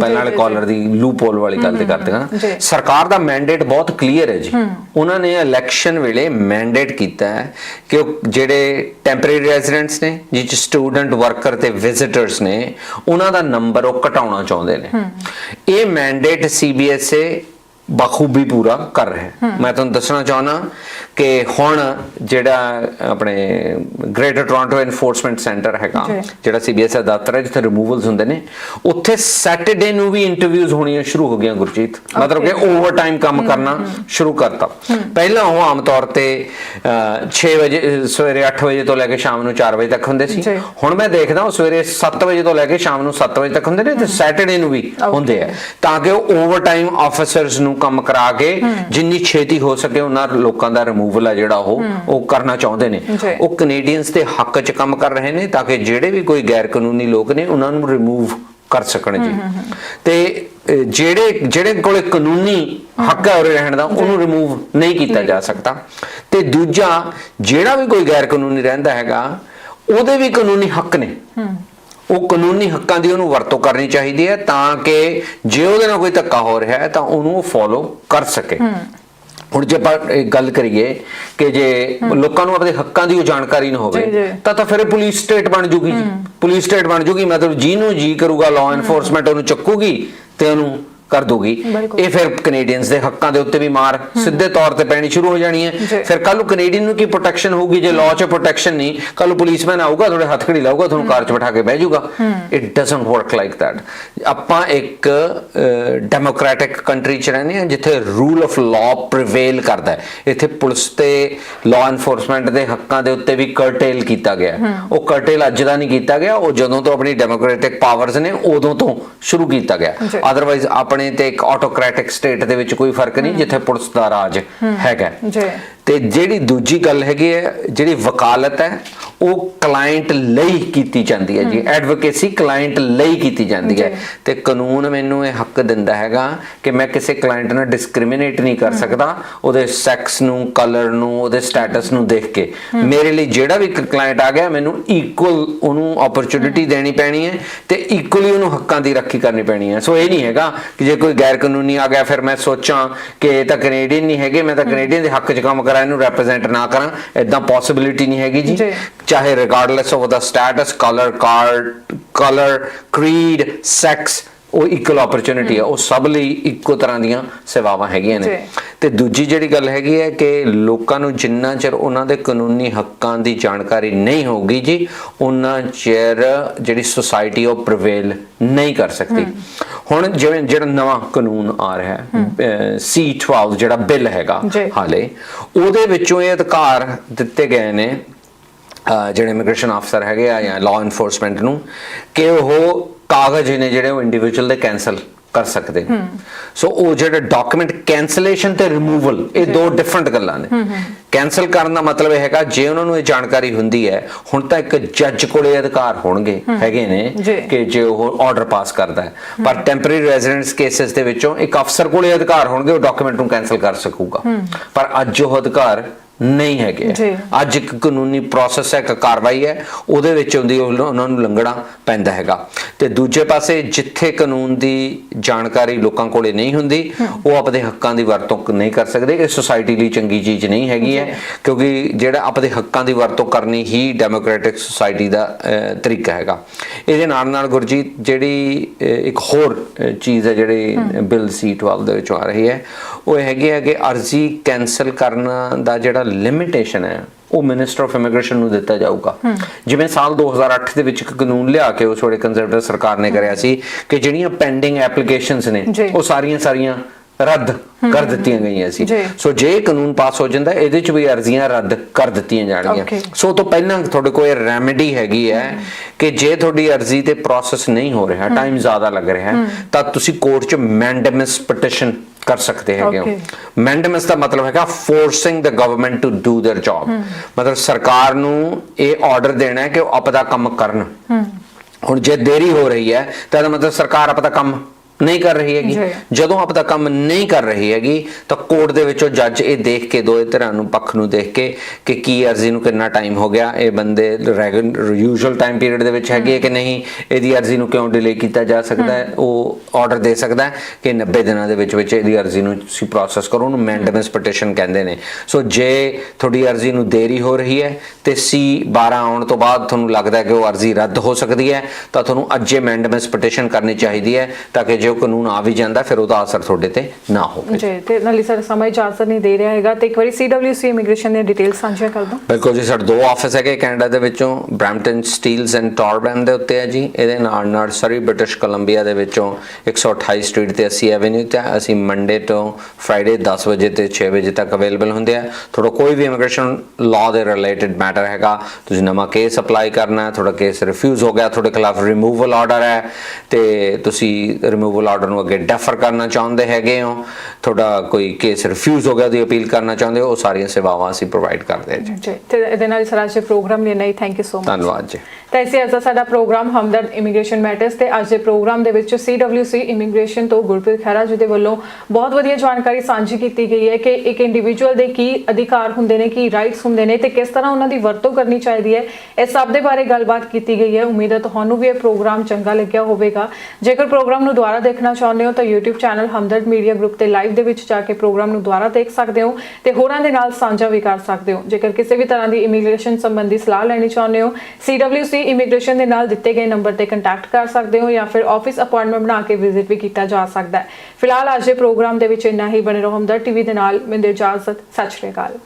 ਪਹਿਲਾਂ ਵਾਲੇ ਕਾਲਰ ਦੀ ਲੂਪੋਲ ਵਾਲੀ ਗੱਲ ਤੇ ਕਰਦੇ ਹਾਂ। ਸਰਕਾਰ ਦਾ ਮੈਂਡੇਟ ਬਹੁਤ ਕਲੀਅਰ ਹੈ ਜੀ। ਉਹਨਾਂ ਨੇ ਇਲੈਕਸ਼ਨ ਵੇਲੇ ਮੈਂਡੇਟ ਕੀਤਾ ਹੈ ਕਿ ਉਹ ਜਿਹੜੇ ਟੈਂਪਰੇਰੀ ਰੈਜ਼ੀਡੈਂਟਸ ਨੇ ਜਿਹ ਚ ਸਟੂਡੈਂਟ ਵਰਕਰ ਤੇ ਵਿਜ਼ਿਟਰਸ ਨੇ ਉਹਨਾਂ ਦਾ ਨੰਬਰ ਉਹ ਘਟਾਉਣਾ ਚਾਹੁੰਦੇ ਨੇ। ਇਹ ਮੈਂਡੇਟ ਸੀਬੀਐਸਏ ਬਖੂਬੀ ਪੂਰਾ ਕਰ ਰਿਹਾ ਹੈ। ਮੈਂ ਤੁਹਾਨੂੰ ਦੱਸਣਾ ਚਾਹਣਾ ਕਿ ਹੁਣ ਜਿਹੜਾ ਆਪਣੇ ਗ੍ਰੇਟਰ ਟੋਰਾਂਟੋ ਐਨਫੋਰਸਮੈਂਟ ਸੈਂਟਰ ਹੈਗਾ। ਜਿਹੜਾ ਸੀਬੀਐਸ ਦਾ ਦਫ਼ਤਰ ਹੈ ਜਿੱਥੇ ਰਿਮੂਵਲਸ ਹੁੰਦੇ ਨੇ ਉੱਥੇ ਸੈਟਰਡੇ ਨੂੰ ਵੀ ਇੰਟਰਵਿਊਜ਼ ਹੋਣੀਆਂ ਸ਼ੁਰੂ ਹੋ ਗਈਆਂ ਗੁਰਜੀਤ। ਮਤਲਬ ਕਿ ਓਵਰ ਟਾਈਮ ਕੰਮ ਕਰਨਾ ਸ਼ੁਰੂ ਕਰਤਾ। ਪਹਿਲਾਂ ਉਹ ਆਮ ਤੌਰ ਤੇ 6 ਵਜੇ ਸਵੇਰੇ 8 ਵਜੇ ਤੋਂ ਲੈ ਕੇ ਸ਼ਾਮ ਨੂੰ 4 ਵਜੇ ਤੱਕ ਹੁੰਦੇ ਸੀ। ਹੁਣ ਮੈਂ ਦੇਖਦਾ ਉਹ ਸਵੇਰੇ 7 ਵਜੇ ਤੋਂ ਲੈ ਕੇ ਸ਼ਾਮ ਨੂੰ 7 ਵਜੇ ਤੱਕ ਹੁੰਦੇ ਨੇ ਤੇ ਸੈਟਰਡੇ ਨੂੰ ਵੀ ਹੁੰਦੇ ਆ। ਤਾਂ ਕਿ ਉਹ ਓਵਰ ਟਾਈਮ ਆਫੀਸਰਸ ਨੂੰ ਕੰਮ ਕਰਾ ਕੇ ਜਿੰਨੀ ਛੇਤੀ ਹੋ ਸਕੇ ਉਹਨਾਂ ਲੋਕਾਂ ਦਾ ਰਿਮੂਵਲ ਆ ਜਿਹੜਾ ਉਹ ਉਹ ਕਰਨਾ ਚਾਹੁੰਦੇ ਨੇ। ਉਹ ਕੈਨੇਡੀਅਨਸ ਦੇ ਹੱਕ 'ਚ ਕੰਮ ਕਰ ਰਹੇ ਨੇ ਤਾਂ ਕਿ ਜਿਹੜੇ ਵੀ ਕੋਈ ਗੈਰ ਕਾਨੂੰਨੀ ਲੋਕ ਨੇ ਉਹਨਾਂ ਨੂੰ ਰਿਮੂਵ ਕਰ ਸਕਣ ਜੀ। ਤੇ ਜਿਹੜੇ ਜਿਹੜੇ ਕੋਲੇ ਕਾਨੂੰਨੀ ਹੱਕ ਹੈ ਉਰੇ ਰਹਿਣ ਦਾ ਉਹਨੂੰ ਰਿਮੂਵ ਨਹੀਂ ਕੀਤਾ ਜਾ ਸਕਦਾ। ਤੇ ਦੂਜਾ ਜਿਹੜਾ ਵੀ ਕੋਈ ਗੈਰ ਕਾਨੂੰਨੀ ਰਹਿੰਦਾ ਹੈਗਾ ਉਹਦੇ ਵੀ ਕਾਨੂੰਨੀ ਹੱਕ ਨੇ। ਉਹ ਕਾਨੂੰਨੀ ਹੱਕਾਂ ਦੀ ਉਹਨੂੰ ਵਰਤੋਂ ਕਰਨੀ ਚਾਹੀਦੀ ਹੈ ਤਾਂ ਕਿ ਜੇ ਉਹਦੇ ਨਾਲ ਕੋਈ ਧੱਕਾ ਹੋ ਰਿਹਾ ਹੈ ਤਾਂ ਉਹਨੂੰ ਉਹ ਫੋਲੋ ਕਰ ਸਕੇ। ਹੁਣ ਜੇ ਆਪਾਂ ਗੱਲ ਕਰੀਏ ਕਿ ਜੇ ਲੋਕਾਂ ਨੂੰ ਆਪਣੇ ਹੱਕਾਂ ਦੀ ਉਹ ਜਾਣਕਾਰੀ ਨਾ ਜੀ, ਹੋਵੇ ਜੀ। ਤਾਂ ਤਾਂ ਫਿਰ ਇਹ ਪੁਲਿਸ ਸਟੇਟ ਬਣ ਜੂਗੀ ਜੀ। ਪੁਲਿਸ ਸਟੇਟ ਬਣ ਜੂਗੀ ਮਤਲਬ ਜਿਹਨੂੰ ਜੀ ਕਰੂਗਾ ਲਾਅ ਐਨਫੋਰਸਮੈਂਟ ਉਹਨੂੰ ਚੱਕੂਗੀ ਤੇ ਉਹਨੂੰ ਕਰ ਦੂਗੀ। ਇਹ ਫਿਰ ਕੈਨੇਡੀਅਨਸ ਦੇ ਹੱਕਾਂ ਦੇ ਉੱਤੇ ਵੀ ਮਾਰ ਸਿੱਧੇ ਤੌਰ ਤੇ ਪੈਣੀ ਸ਼ੁਰੂ ਹੋ ਜਾਣੀ ਹੈ। ਫਿਰ ਕੱਲ ਨੂੰ ਕੈਨੇਡੀਅਨ ਨੂੰ ਕੀ ਪ੍ਰੋਟੈਕਸ਼ਨ ਹੋਊਗੀ? ਜੇ ਲਾਅ 'ਚ ਪ੍ਰੋਟੈਕਸ਼ਨ ਨਹੀਂ ਕੱਲ ਨੂੰ ਪੁਲਿਸਮੈਨ ਆਊਗਾ ਤੁਹਾਡੇ ਹੱਥ ਖੜੀ ਲਾਊਗਾ ਤੁਹਾਨੂੰ ਕਾਰ 'ਚ ਬਿਠਾ ਕੇ ਬਹਿ ਜਾਊਗਾ। It doesn't work like that ਆਪਾਂ ਇੱਕ ਡੈਮੋਕ੍ਰੈਟਿਕ ਕੰਟਰੀ 'ਚ ਰਹਿੰਦੇ ਹਾਂ ਜਿੱਥੇ ਰੂਲ ਆਫ ਲਾਅ ਪ੍ਰੀਵੇਲ ਕਰਦਾ ਹੈ। ਇੱਥੇ ਪੁਲਿਸ ਤੇ ਲਾਅ ਐਨਫੋਰਸਮੈਂਟ ਦੇ ਹੱਕਾਂ ਦੇ ਉੱਤੇ ਵੀ ਕਰਟੇਲ ਕੀਤਾ ਗਿਆ। ਉਹ ਕਰਟੇਲ ਅੱਜ ਦਾ ਨਹੀਂ ਕੀਤਾ ਗਿਆ ਉਹ ਜਦੋਂ ਤੋਂ ਆਪਣੀ ਡੈਮੋਕ੍ਰੈਟਿਕ ਪਾਵਰਸ ਨੇ ਉਦੋਂ ਤੋਂ ਸ਼ੁਰੂ ਕੀਤਾ ਗਿਆ। ਅਦਰਵਾਈਜ਼ ਆਪਣੇ ਤੇ ਇੱਕ ਆਟੋਕ੍ਰੈਟਿਕ ਸਟੇਟ ਦੇ ਵਿੱਚ ਕੋਈ ਫ਼ਰਕ ਨਹੀਂ ਜਿੱਥੇ ਪੁਲਿਸ ਦਾ ਰਾਜ ਹੈਗਾ। ਜੀ। ਤੇ ਜਿਹੜੀ ਦੂਜੀ ਗੱਲ ਹੈਗੀ ਹੈ ਜਿਹੜੀ ਵਕਾਲਤ ਹੈ ਉਹ ਕਲਾਇੰਟ ਲਈ ਕੀਤੀ ਜਾਂਦੀ ਹੈ ਜੀ। ਐਡਵੋਕੇਸੀ ਕਲਾਇੰਟ ਲਈ ਕੀਤੀ ਜਾਂਦੀ ਹੈ। ਤੇ ਕਾਨੂੰਨ ਮੈਨੂੰ ਇਹ ਹੱਕ ਦਿੰਦਾ ਹੈਗਾ ਕਿ ਮੈਂ ਕਿਸੇ ਕਲਾਇੰਟ ਨਾਲ ਡਿਸਕ੍ਰਿਮੀਨੇਟ ਨਹੀਂ ਕਰ ਸਕਦਾ। ਉਹਦੇ ਸੈਕਸ ਨੂੰ ਕਲਰ ਨੂੰ ਉਹਦੇ ਸਟੇਟਸ ਨੂੰ ਦੇਖ ਕੇ। ਮੇਰੇ ਲਈ ਜਿਹੜਾ ਵੀ ਕਲਾਇੰਟ ਆ ਗਿਆ ਮੈਨੂੰ ਇਕੁਅਲ ਉਹਨੂੰ ਓਪਰਚੁਨਿਟੀ ਦੇਣੀ ਪੈਣੀ ਹੈ ਤੇ ਇਕੁਅਲੀ ਉਹਨੂੰ ਹੱਕਾਂ ਦੀ ਰੱਖੀ ਕਰਨੀ ਪੈਣੀ ਹੈ। ਸੋ ਇਹ ਨਹੀਂ ਹੈਗਾ ਕਿ ਜੇ ਕੋਈ ਗੈਰ ਕਾਨੂੰਨੀ ਆ ਗਿਆ ਫਿਰ ਮੈਂ ਸੋਚਾਂ ਕਿ ਇਹ ਤਾਂ ਕੈਨੇਡੀਅਨ ਨਹੀਂ ਹੈਗੇ ਮੈਂ ਤਾਂ ਕੈਨੇਡੀਅਨ ਦੇ ਹੱਕ 'ਚ ਕੰਮ ਕਰਾਂ ਇਹਨੂੰ ਰੈਪਰੈਜ਼ੈਂਟ ਨਾ ਕਰਾਂ। ਇਦਾਂ ਪੋਸਿਬਿਲਿਟੀ ਨਹੀਂ ਹੈਗੀ ਜੀ। ਚਾਹੇ regardless of the status colour card colour creed sex ਉਹ ਇਕੁਅਲ ਓਪਰਚੁਨਿਟੀ ਹੈ ਉਹ ਸਭ ਲਈ ਇੱਕੋ ਤਰ੍ਹਾਂ ਦੀਆਂ ਸੇਵਾਵਾਂ ਹੈਗੀਆਂ ਨੇ। ਤੇ ਦੂਜੀ ਜਿਹੜੀ ਗੱਲ ਹੈਗੀ ਹੈ ਕਿ ਲੋਕਾਂ ਨੂੰ ਜਿੰਨਾ ਚਿਰ ਉਹਨਾਂ ਦੇ ਕਾਨੂੰਨੀ ਹੱਕਾਂ ਦੀ ਜਾਣਕਾਰੀ ਨਹੀਂ ਹੋਊਗੀ ਜੀ ਉਹਨਾਂ ਚਿਰ ਜਿਹੜੀ ਸੁਸਾਇਟੀ ਉਹ ਪ੍ਰਵੇਲ ਨਹੀਂ ਕਰ ਸਕਦੀ। ਹੁਣ ਜਿਵੇਂ ਜਿਹੜਾ ਨਵਾਂ ਕਾਨੂੰਨ ਆ ਰਿਹਾ ਹੈ C12 ਜਿਹੜਾ ਬਿੱਲ ਹੈਗਾ। ਹਾਲੇ ਉਹਦੇ ਵਿੱਚੋਂ ਇਹ ਅਧਿਕਾਰ ਦਿੱਤੇ ਗਏ ਨੇ ਜਿਹੜੇ ਇਮੀਗ੍ਰੇਸ਼ਨ ਅਫਸਰ ਹੈਗੇ ਆ ਜਾਂ ਲਾਅ ਐਨਫੋਰਸਮੈਂਟ ਨੂੰ ਕਿ ਉਹ ਕਾਗਜ਼ ਨੇ ਜਿਹੜੇ ਉਹ ਇੰਡੀਵਿਜੂਅਲ ਦੇ ਕੈਨਸਲ ਕਰ ਸਕਦੇ ਸੋ ਉਹ ਜਿਹੜਾ ਡਾਕੂਮੈਂਟ ਕੈਂਸਲੇਸ਼ਨ ਤੇ ਰਿਮੂਵਲ ਇਹ ਦੋ ਡਿਫਰੈਂਟ ਗੱਲਾਂ ਨੇ। ਕੈਨਸਲ ਕਰਨ ਦਾ ਮਤਲਬ ਇਹ ਹੈਗਾ ਜੇ ਉਹਨਾਂ ਨੂੰ ਇਹ ਜਾਣਕਾਰੀ ਹੁੰਦੀ ਹੈ ਹੁਣ ਤਾਂ ਇੱਕ ਜੱਜ ਕੋਲੇ ਅਧਿਕਾਰ ਹੋਣਗੇ ਹੈਗੇ ਨੇ। ਕਿ ਜੇ ਉਹ ਆਰਡਰ ਪਾਸ ਕਰਦਾ ਹੈ। ਪਰ ਟੈਂਪਰੇਰੀ ਰੈਜ਼ੀਡੈਂਸ ਕੇਸਸ ਦੇ ਵਿੱਚੋਂ ਇੱਕ ਅਫਸਰ ਕੋਲੇ ਅਧਿਕਾਰ ਹੋਣਗੇ ਉਹ ਡਾਕੂਮੈਂਟ ਨੂੰ ਕੈਨਸਲ ਕਰ ਸਕੂਗਾ। ਪਰ ਅੱਜ ਉਹ ਅਧਿਕਾਰ ਨਹੀਂ ਹੈਗੇ। ਜੀ। ਅੱਜ ਇੱਕ ਕਾਨੂੰਨੀ ਪ੍ਰੋਸੈਸ ਹੈ ਇੱਕ ਕਾਰਵਾਈ ਹੈ ਉਹਦੇ ਵਿੱਚ ਉਹ- ਉਹਨਾਂ ਨੂੰ ਲੰਘਣਾ ਪੈਂਦਾ ਹੈਗਾ। ਤੇ ਦੂਜੇ ਪਾਸੇ ਜਿੱਥੇ ਕਾਨੂੰਨ ਦੀ ਜਾਣਕਾਰੀ ਲੋਕਾਂ ਕੋਲੇ ਨਹੀਂ ਹੁੰਦੀ ਉਹ ਆਪਣੇ ਹੱਕਾਂ ਦੀ ਵਰਤੋਂ ਕ- ਨਹੀਂ ਕਰ ਸਕਦੇ। ਇਹ ਸੁਸਾਇਟੀ ਲਈ ਚੰਗੀ ਚੀਜ਼ ਨਹੀਂ ਹੈਗੀ ਹੈ ਕਿਉਂਕਿ ਜਿਹੜਾ ਆਪਣੇ ਹੱਕਾਂ ਦੀ ਵਰਤੋਂ ਕਰਨੀ ਹੀ ਡੈਮੋਕ੍ਰੈਟਿਕ ਸੁਸਾਇਟੀ ਦਾ ਅਹ, ਤਰੀਕਾ ਹੈਗਾ। ਇਹਦੇ ਨਾਲ ਨਾਲ ਗੁਰਜੀਤ ਜਿਹੜੀ ਅਹ, ਇੱਕ ਹੋਰ ਅਹ, ਚੀਜ਼ ਹੈ ਜਿਹੜੀ ਬਿੱਲ C12 ਦੇ ਵਿੱਚੋਂ ਆ ਰਹੀ ਹੈ ਉਹ ਹੈਗੀ ਹੈ ਕਿ ਅਰਜ਼ੀ ਕੈਨਸਲ ਕਰਨ ਦਾ ਜਿਹੜਾ ਲਿਮਿਟੇਸ਼ਨ ਹੈ ਉਹ ਮਿਨਿਸਟਰ ਆਫ ਇਮੀਗ੍ਰੇਸ਼ਨ ਨੂੰ ਦਿੱਤਾ ਜਾਊਗਾ। ਜਿਵੇਂ ਸਾਲ 2008 ਦੇ ਵਿੱਚ ਇੱਕ ਕਾਨੂੰਨ ਲਿਆ ਕੇ ਉਸ ਵੇਲੇ ਕੰਜ਼ਰਵੇਟਿਵ ਸਰਕਾਰ ਨੇ ਕਰਿਆ ਸੀ ਕਿ ਜਿਹੜੀਆਂ ਪੈਂਡਿੰਗ ਐਪਲੀਕੇਸ਼ਨਸ ਨੇ। ਉਹ ਸਾਰੀਆਂ ਸਾਰੀਆਂ ਰੱਦ ਕਰ ਦਿੱਤੀਆਂ ਗਈਆਂ ਸੀ। ਸੋ ਜੇ ਕਾਨੂੰਨ ਪਾਸ ਹੋ ਜਾਂਦਾ ਇਹਦੇ ਚ ਵੀ ਅਰਜ਼ੀਆਂ ਰੱਦ ਕਰ ਦਿੱਤੀਆਂ ਜਾਣਗੀਆਂ. ਸੋ ਤੋਂ ਪਹਿਲਾਂ ਤੁਹਾਡੇ ਕੋਲ ਇਹ ਰੈਮੇਡੀ ਹੈਗੀ ਹੈ ਕਿ ਜੇ ਤੁਹਾਡੀ ਅਰਜ਼ੀ ਤੇ ਪ੍ਰੋਸੈਸ ਨਹੀਂ ਹੋ ਰਿਹਾ ਟਾਈਮ ਜ਼ਿਆਦਾ ਲੱਗ ਰਿਹਾ ਤਾਂ ਤੁਸੀਂ ਕੋਰਟ 'ਚ ਮੈਂਡੇਮਸ ਪਟੀਸ਼ਨ ਕਰ ਸਕਦੇ ਹੈਗੇ ਹੋ Okay. ਮੈਂਡੇਮਸ ਦਾ ਮਤਲਬ ਹੈਗਾ forcing the government to do their job ਮਤਲਬ ਸਰਕਾਰ ਨੂੰ ਇਹ ਆਰਡਰ ਦੇਣਾ ਹੈ ਕਿ ਉਹ ਆਪਦਾ ਕੰਮ ਕਰਨ ਹੁਣ ਜੇ ਦੇਰੀ ਹੋ ਰਹੀ ਹੈ ਤਾਂ ਇਹਦਾ ਮਤਲਬ ਸਰਕਾਰ ਆਪਦਾ ਕੰਮ ਨਹੀਂ ਕਰ ਰਹੀ ਹੈਗੀ। ਜਦੋਂ ਆਪਦਾ ਕੰਮ ਨਹੀਂ ਕਰ ਰਹੀ ਹੈਗੀ ਤਾਂ ਕੋਰਟ ਦੇ ਵਿੱਚੋਂ ਜੱਜ ਇਹ ਦੇਖ ਕੇ ਦੋਏ ਧਿਰਾਂ ਨੂੰ ਪੱਖ ਨੂੰ ਦੇਖ ਕੇ ਕਿ ਕੀ ਅਰਜ਼ੀ ਨੂੰ ਕਿੰਨਾ ਟਾਈਮ ਹੋ ਗਿਆ। ਇਹ ਬੰਦੇ ਰੈਗੂਲਰ ਯੂਜੂਅਲ ਟਾਈਮ ਪੀਰੀਅਡ ਦੇ ਵਿੱਚ ਹੈਗੀ ਹੈ ਕਿ ਨਹੀਂ? ਇਹਦੀ ਅਰਜ਼ੀ ਨੂੰ ਕਿਉਂ ਡਿਲੇ ਕੀਤਾ ਜਾ ਸਕਦਾ ਹੈ? ਉਹ ਆਰਡਰ ਦੇ ਸਕਦਾ ਹੈ ਕਿ 90 ਦਿਨਾਂ ਦੇ ਵਿੱਚ ਵਿੱਚ ਇਹਦੀ ਅਰਜ਼ੀ ਨੂੰ ਤੁਸੀਂ ਪ੍ਰੋਸੈਸ ਕਰੋ। ਉਹਨੂੰ ਮੈਂਡੇਮਸ ਪਟੀਸ਼ਨ ਕਹਿੰਦੇ ਨੇ। ਸੋ ਜੇ ਤੁਹਾਡੀ ਅਰਜ਼ੀ ਨੂੰ ਦੇਰੀ ਹੋ ਰਹੀ ਹੈ ਤੇ ਸੀ 12 ਆਉਣ ਤੋਂ ਬਾਅਦ ਤੁਹਾਨੂੰ ਲੱਗਦਾ ਹੈ ਕਿ ਉਹ ਅਰਜ਼ੀ ਰੱਦ ਹੋ ਸਕਦੀ ਹੈ ਤਾਂ ਤੁਹਾਨੂੰ ਅੱਜੇ ਮੈਂਡੇਮਸ ਪਟੀਸ਼ਨ ਕਰਨੀ ਚਾਹੀਦੀ ਹੈ ਤਾਂ ਕਿ ਜੇ ਉਹ ਕਾਨੂੰਨ ਆ ਵੀ ਜਾਂਦਾ ਫਿਰ ਉਹਦਾ ਅਸਰ ਤੁਹਾਡੇ ਤੇ ਨਾ ਹੋਵੇ। ਜੀ ਤੇ ਨਾਲੇ ਸਰ ਸਮਾਂ ਇਜਾਜ਼ਤ ਨਹੀਂ ਦੇ ਰਿਹਾ ਹੈਗਾ ਤੇ ਇੱਕ ਵਾਰੀ CWC ਇਮੀਗ੍ਰੇਸ਼ਨ ਦੀਆਂ ਡਿਟੇਲਸ ਸਾਂਝੀਆਂ ਕਰ ਦਿਓ। ਬਿਲਕੁਲ ਜੀ ਸਾਡੇ ਦੋ ਆਫਿਸ ਹੈਗੇ ਕੈਨੇਡਾ ਦੇ ਵਿੱਚੋਂ ਬ੍ਰੈਂਪਟਨ ਸਟੀਲਸ ਐਂਡ ਟੌਰਬਨ ਦੇ ਉੱਤੇ ਹੈ ਜੀ ਇਹਦੇ ਨਾਲ ਨਾਲ ਸਰੀ ਬ੍ਰਿਟਿਸ਼ ਕੋਲੰਬੀਆ ਦੇ ਵਿੱਚੋਂ 128 ਸਟਰੀਟ ਤੇ 80 ਐਵੇਨਿਊ ਤੇ ਅਸੀਂ ਮੰਡੇ ਤੋਂ ਫਰਾਈਡੇ 10 ਵਜੇ ਤੇ 6 ਵਜੇ ਤੱਕ ਅਵੇਲੇਬਲ ਹੁੰਦੇ ਆ। ਤੁਹਾਡਾ ਕੋਈ ਵੀ ਇਮੀਗ੍ਰੇਸ਼ਨ ਲਾਅ ਦੇ ਰਿਲੇਟਡ ਮੈਟਰ ਹੈਗਾ ਤੁਸੀਂ ਨਵਾਂ ਕੇਸ ਅਪਲਾਈ ਕਰਨਾ ਹੈ ਤੁਹਾਡਾ ਕੇਸ ਰਿਫਿਊਜ਼ ਹੋ ਗਿਆ ਤੁਹਾਡੇ ਖਿਲਾਫ ਰਿਮੂਵਲ ਆਰਡਰ ਹੈ ਤੇ ਤੁਸੀਂ ਰਿਮੂਵਲ ਆਰਡਰ ਨੂੰ ਅੱਗੇ ਡੈਫਰ ਕਰਨਾ ਚਾਹੁੰਦੇ ਹੈਗੇ ਹੋ? ਤੁਹਾਡਾ ਕੋਈ ਕੇਸ ਰਿਫਿਊਜ਼ ਹੋ ਗਿਆ ਉਹਦੀ ਅਪੀਲ ਕਰਨਾ ਚਾਹੁੰਦੇ ਹੋ? ਉਹ ਸਾਰੀਆਂ ਸੇਵਾਵਾਂ ਅਸੀਂ ਪ੍ਰੋਵਾਈਡ ਕਰਦੇ ਹਾਂ ਜੀ। ਜੀ ਤੇ ਇਹਦੇ ਨਾਲ ਸਰ ਦੇ ਪ੍ਰੋਗਰਾਮ ਲਈ ਨਹੀਂ ਥੈਂਕ ਯੂ ਸੋ ਮਚ ਧੰਨਵਾਦ ਜੀ। ਤਾਂ ਇਸੇ ਅੱਜ ਸਾਡਾ ਪ੍ਰੋਗਰਾਮ ਹਮਦਰਦ ਇਮੀਗ੍ਰੇਸ਼ਨ ਮੈਟਰਸ ਤੇ ਅੱਜ ਦੇ ਪ੍ਰੋਗਰਾਮ ਦੇ ਵਿੱਚ CWC ਇਮੀਗ੍ਰੇਸ਼ਨ ਤੋਂ ਗੁਰਪ੍ਰੀਤ ਖਹਿਰਾ ਜੀ ਦੇ ਵੱਲੋਂ ਬਹੁਤ ਵਧੀਆ ਜਾਣਕਾਰੀ ਸਾਂਝੀ ਕੀਤੀ ਗਈ ਹੈ ਕਿ ਇੱਕ ਇੰਡੀਵਿਜੂਅਲ ਦੇ ਕੀ ਅਧਿਕਾਰ ਹੁੰਦੇ ਨੇ, ਕੀ ਰਾਈਟਸ ਹੁੰਦੇ ਨੇ ਤੇ ਕਿਸ ਤਰ੍ਹਾਂ ਉਹਨਾਂ ਦੀ ਵਰਤੋਂ ਕਰਨੀ ਚਾਹੀਦੀ ਹੈ ਇਸ ਸਭ ਦੇ ਬਾਰੇ ਗੱਲਬਾਤ ਕੀਤੀ ਗਈ ਹੈ। ਉਮੀਦ ਹੈ ਤੁਹਾਨੂੰ ਵੀ ਇਹ ਪ੍ਰੋਗਰਾਮ ਚੰਗਾ ਲੱਗਿਆ ਹੋਵੇਗਾ। ਜੇਕਰ ਪ੍ਰੋਗਰਾਮ ਨੂੰ ਦੁਬਾਰਾ ਦੇਖਣਾ ਚਾਹੁੰਦੇ ਹੋ ਤਾਂ YouTube channel Hamdard media group ਤੇ ਲਾਈਵ ਦੇ ਵਿੱਚ ਜਾ ਕੇ ਪ੍ਰੋਗਰਾਮ ਨੂੰ ਦੁਬਾਰਾ ਦੇਖ ਸਕਦੇ ਹੋ ਤੇ ਹੋਰਾਂ ਦੇ ਨਾਲ ਸਾਂਝਾ ਵੀ ਕਰ ਸਕਦੇ ਹੋ। ਜੇਕਰ ਕਿਸੇ ਵੀ ਤਰ੍ਹਾਂ ਦੀ ਇਮੀਗ੍ਰੇਸ਼ਨ ਸੰਬੰਧੀ ਸਲਾਹ ਲੈਣੀ ਚਾਹੁੰਦੇ ਹੋ CWC ਇਮੀਗ੍ਰੇਸ਼ਨ ਦੇ ਨਾਲ ਦਿੱਤੇ ਗਏ ਨੰਬਰ ਤੇ ਕੰਟੈਕਟ ਕਰ ਸਕਦੇ ਹੋ ਜਾਂ ਫਿਰ ਆਫਿਸ ਅਪਾਇੰਟਮੈਂਟ ਬਣਾ ਕੇ ਵਿਜ਼ਿਟ ਵੀ ਕੀਤਾ ਜਾ ਸਕਦਾ ਹੈ। ਫਿਲਹਾਲ ਅੱਜ ਦੇ ਪ੍ਰੋਗਰਾਮ ਦੇ ਵਿੱਚ ਇੰਨਾ ਹੀ। ਬਣੇ ਰਹੋ ਹਮਦਰਦ ਟੀਵੀ ਦੇ ਨਾਲ। ਮਿੰਦਰ ਇਜਾਜ਼ਤ। ਸਤਿ ਸ਼੍ਰੀ ਅਕਾਲ।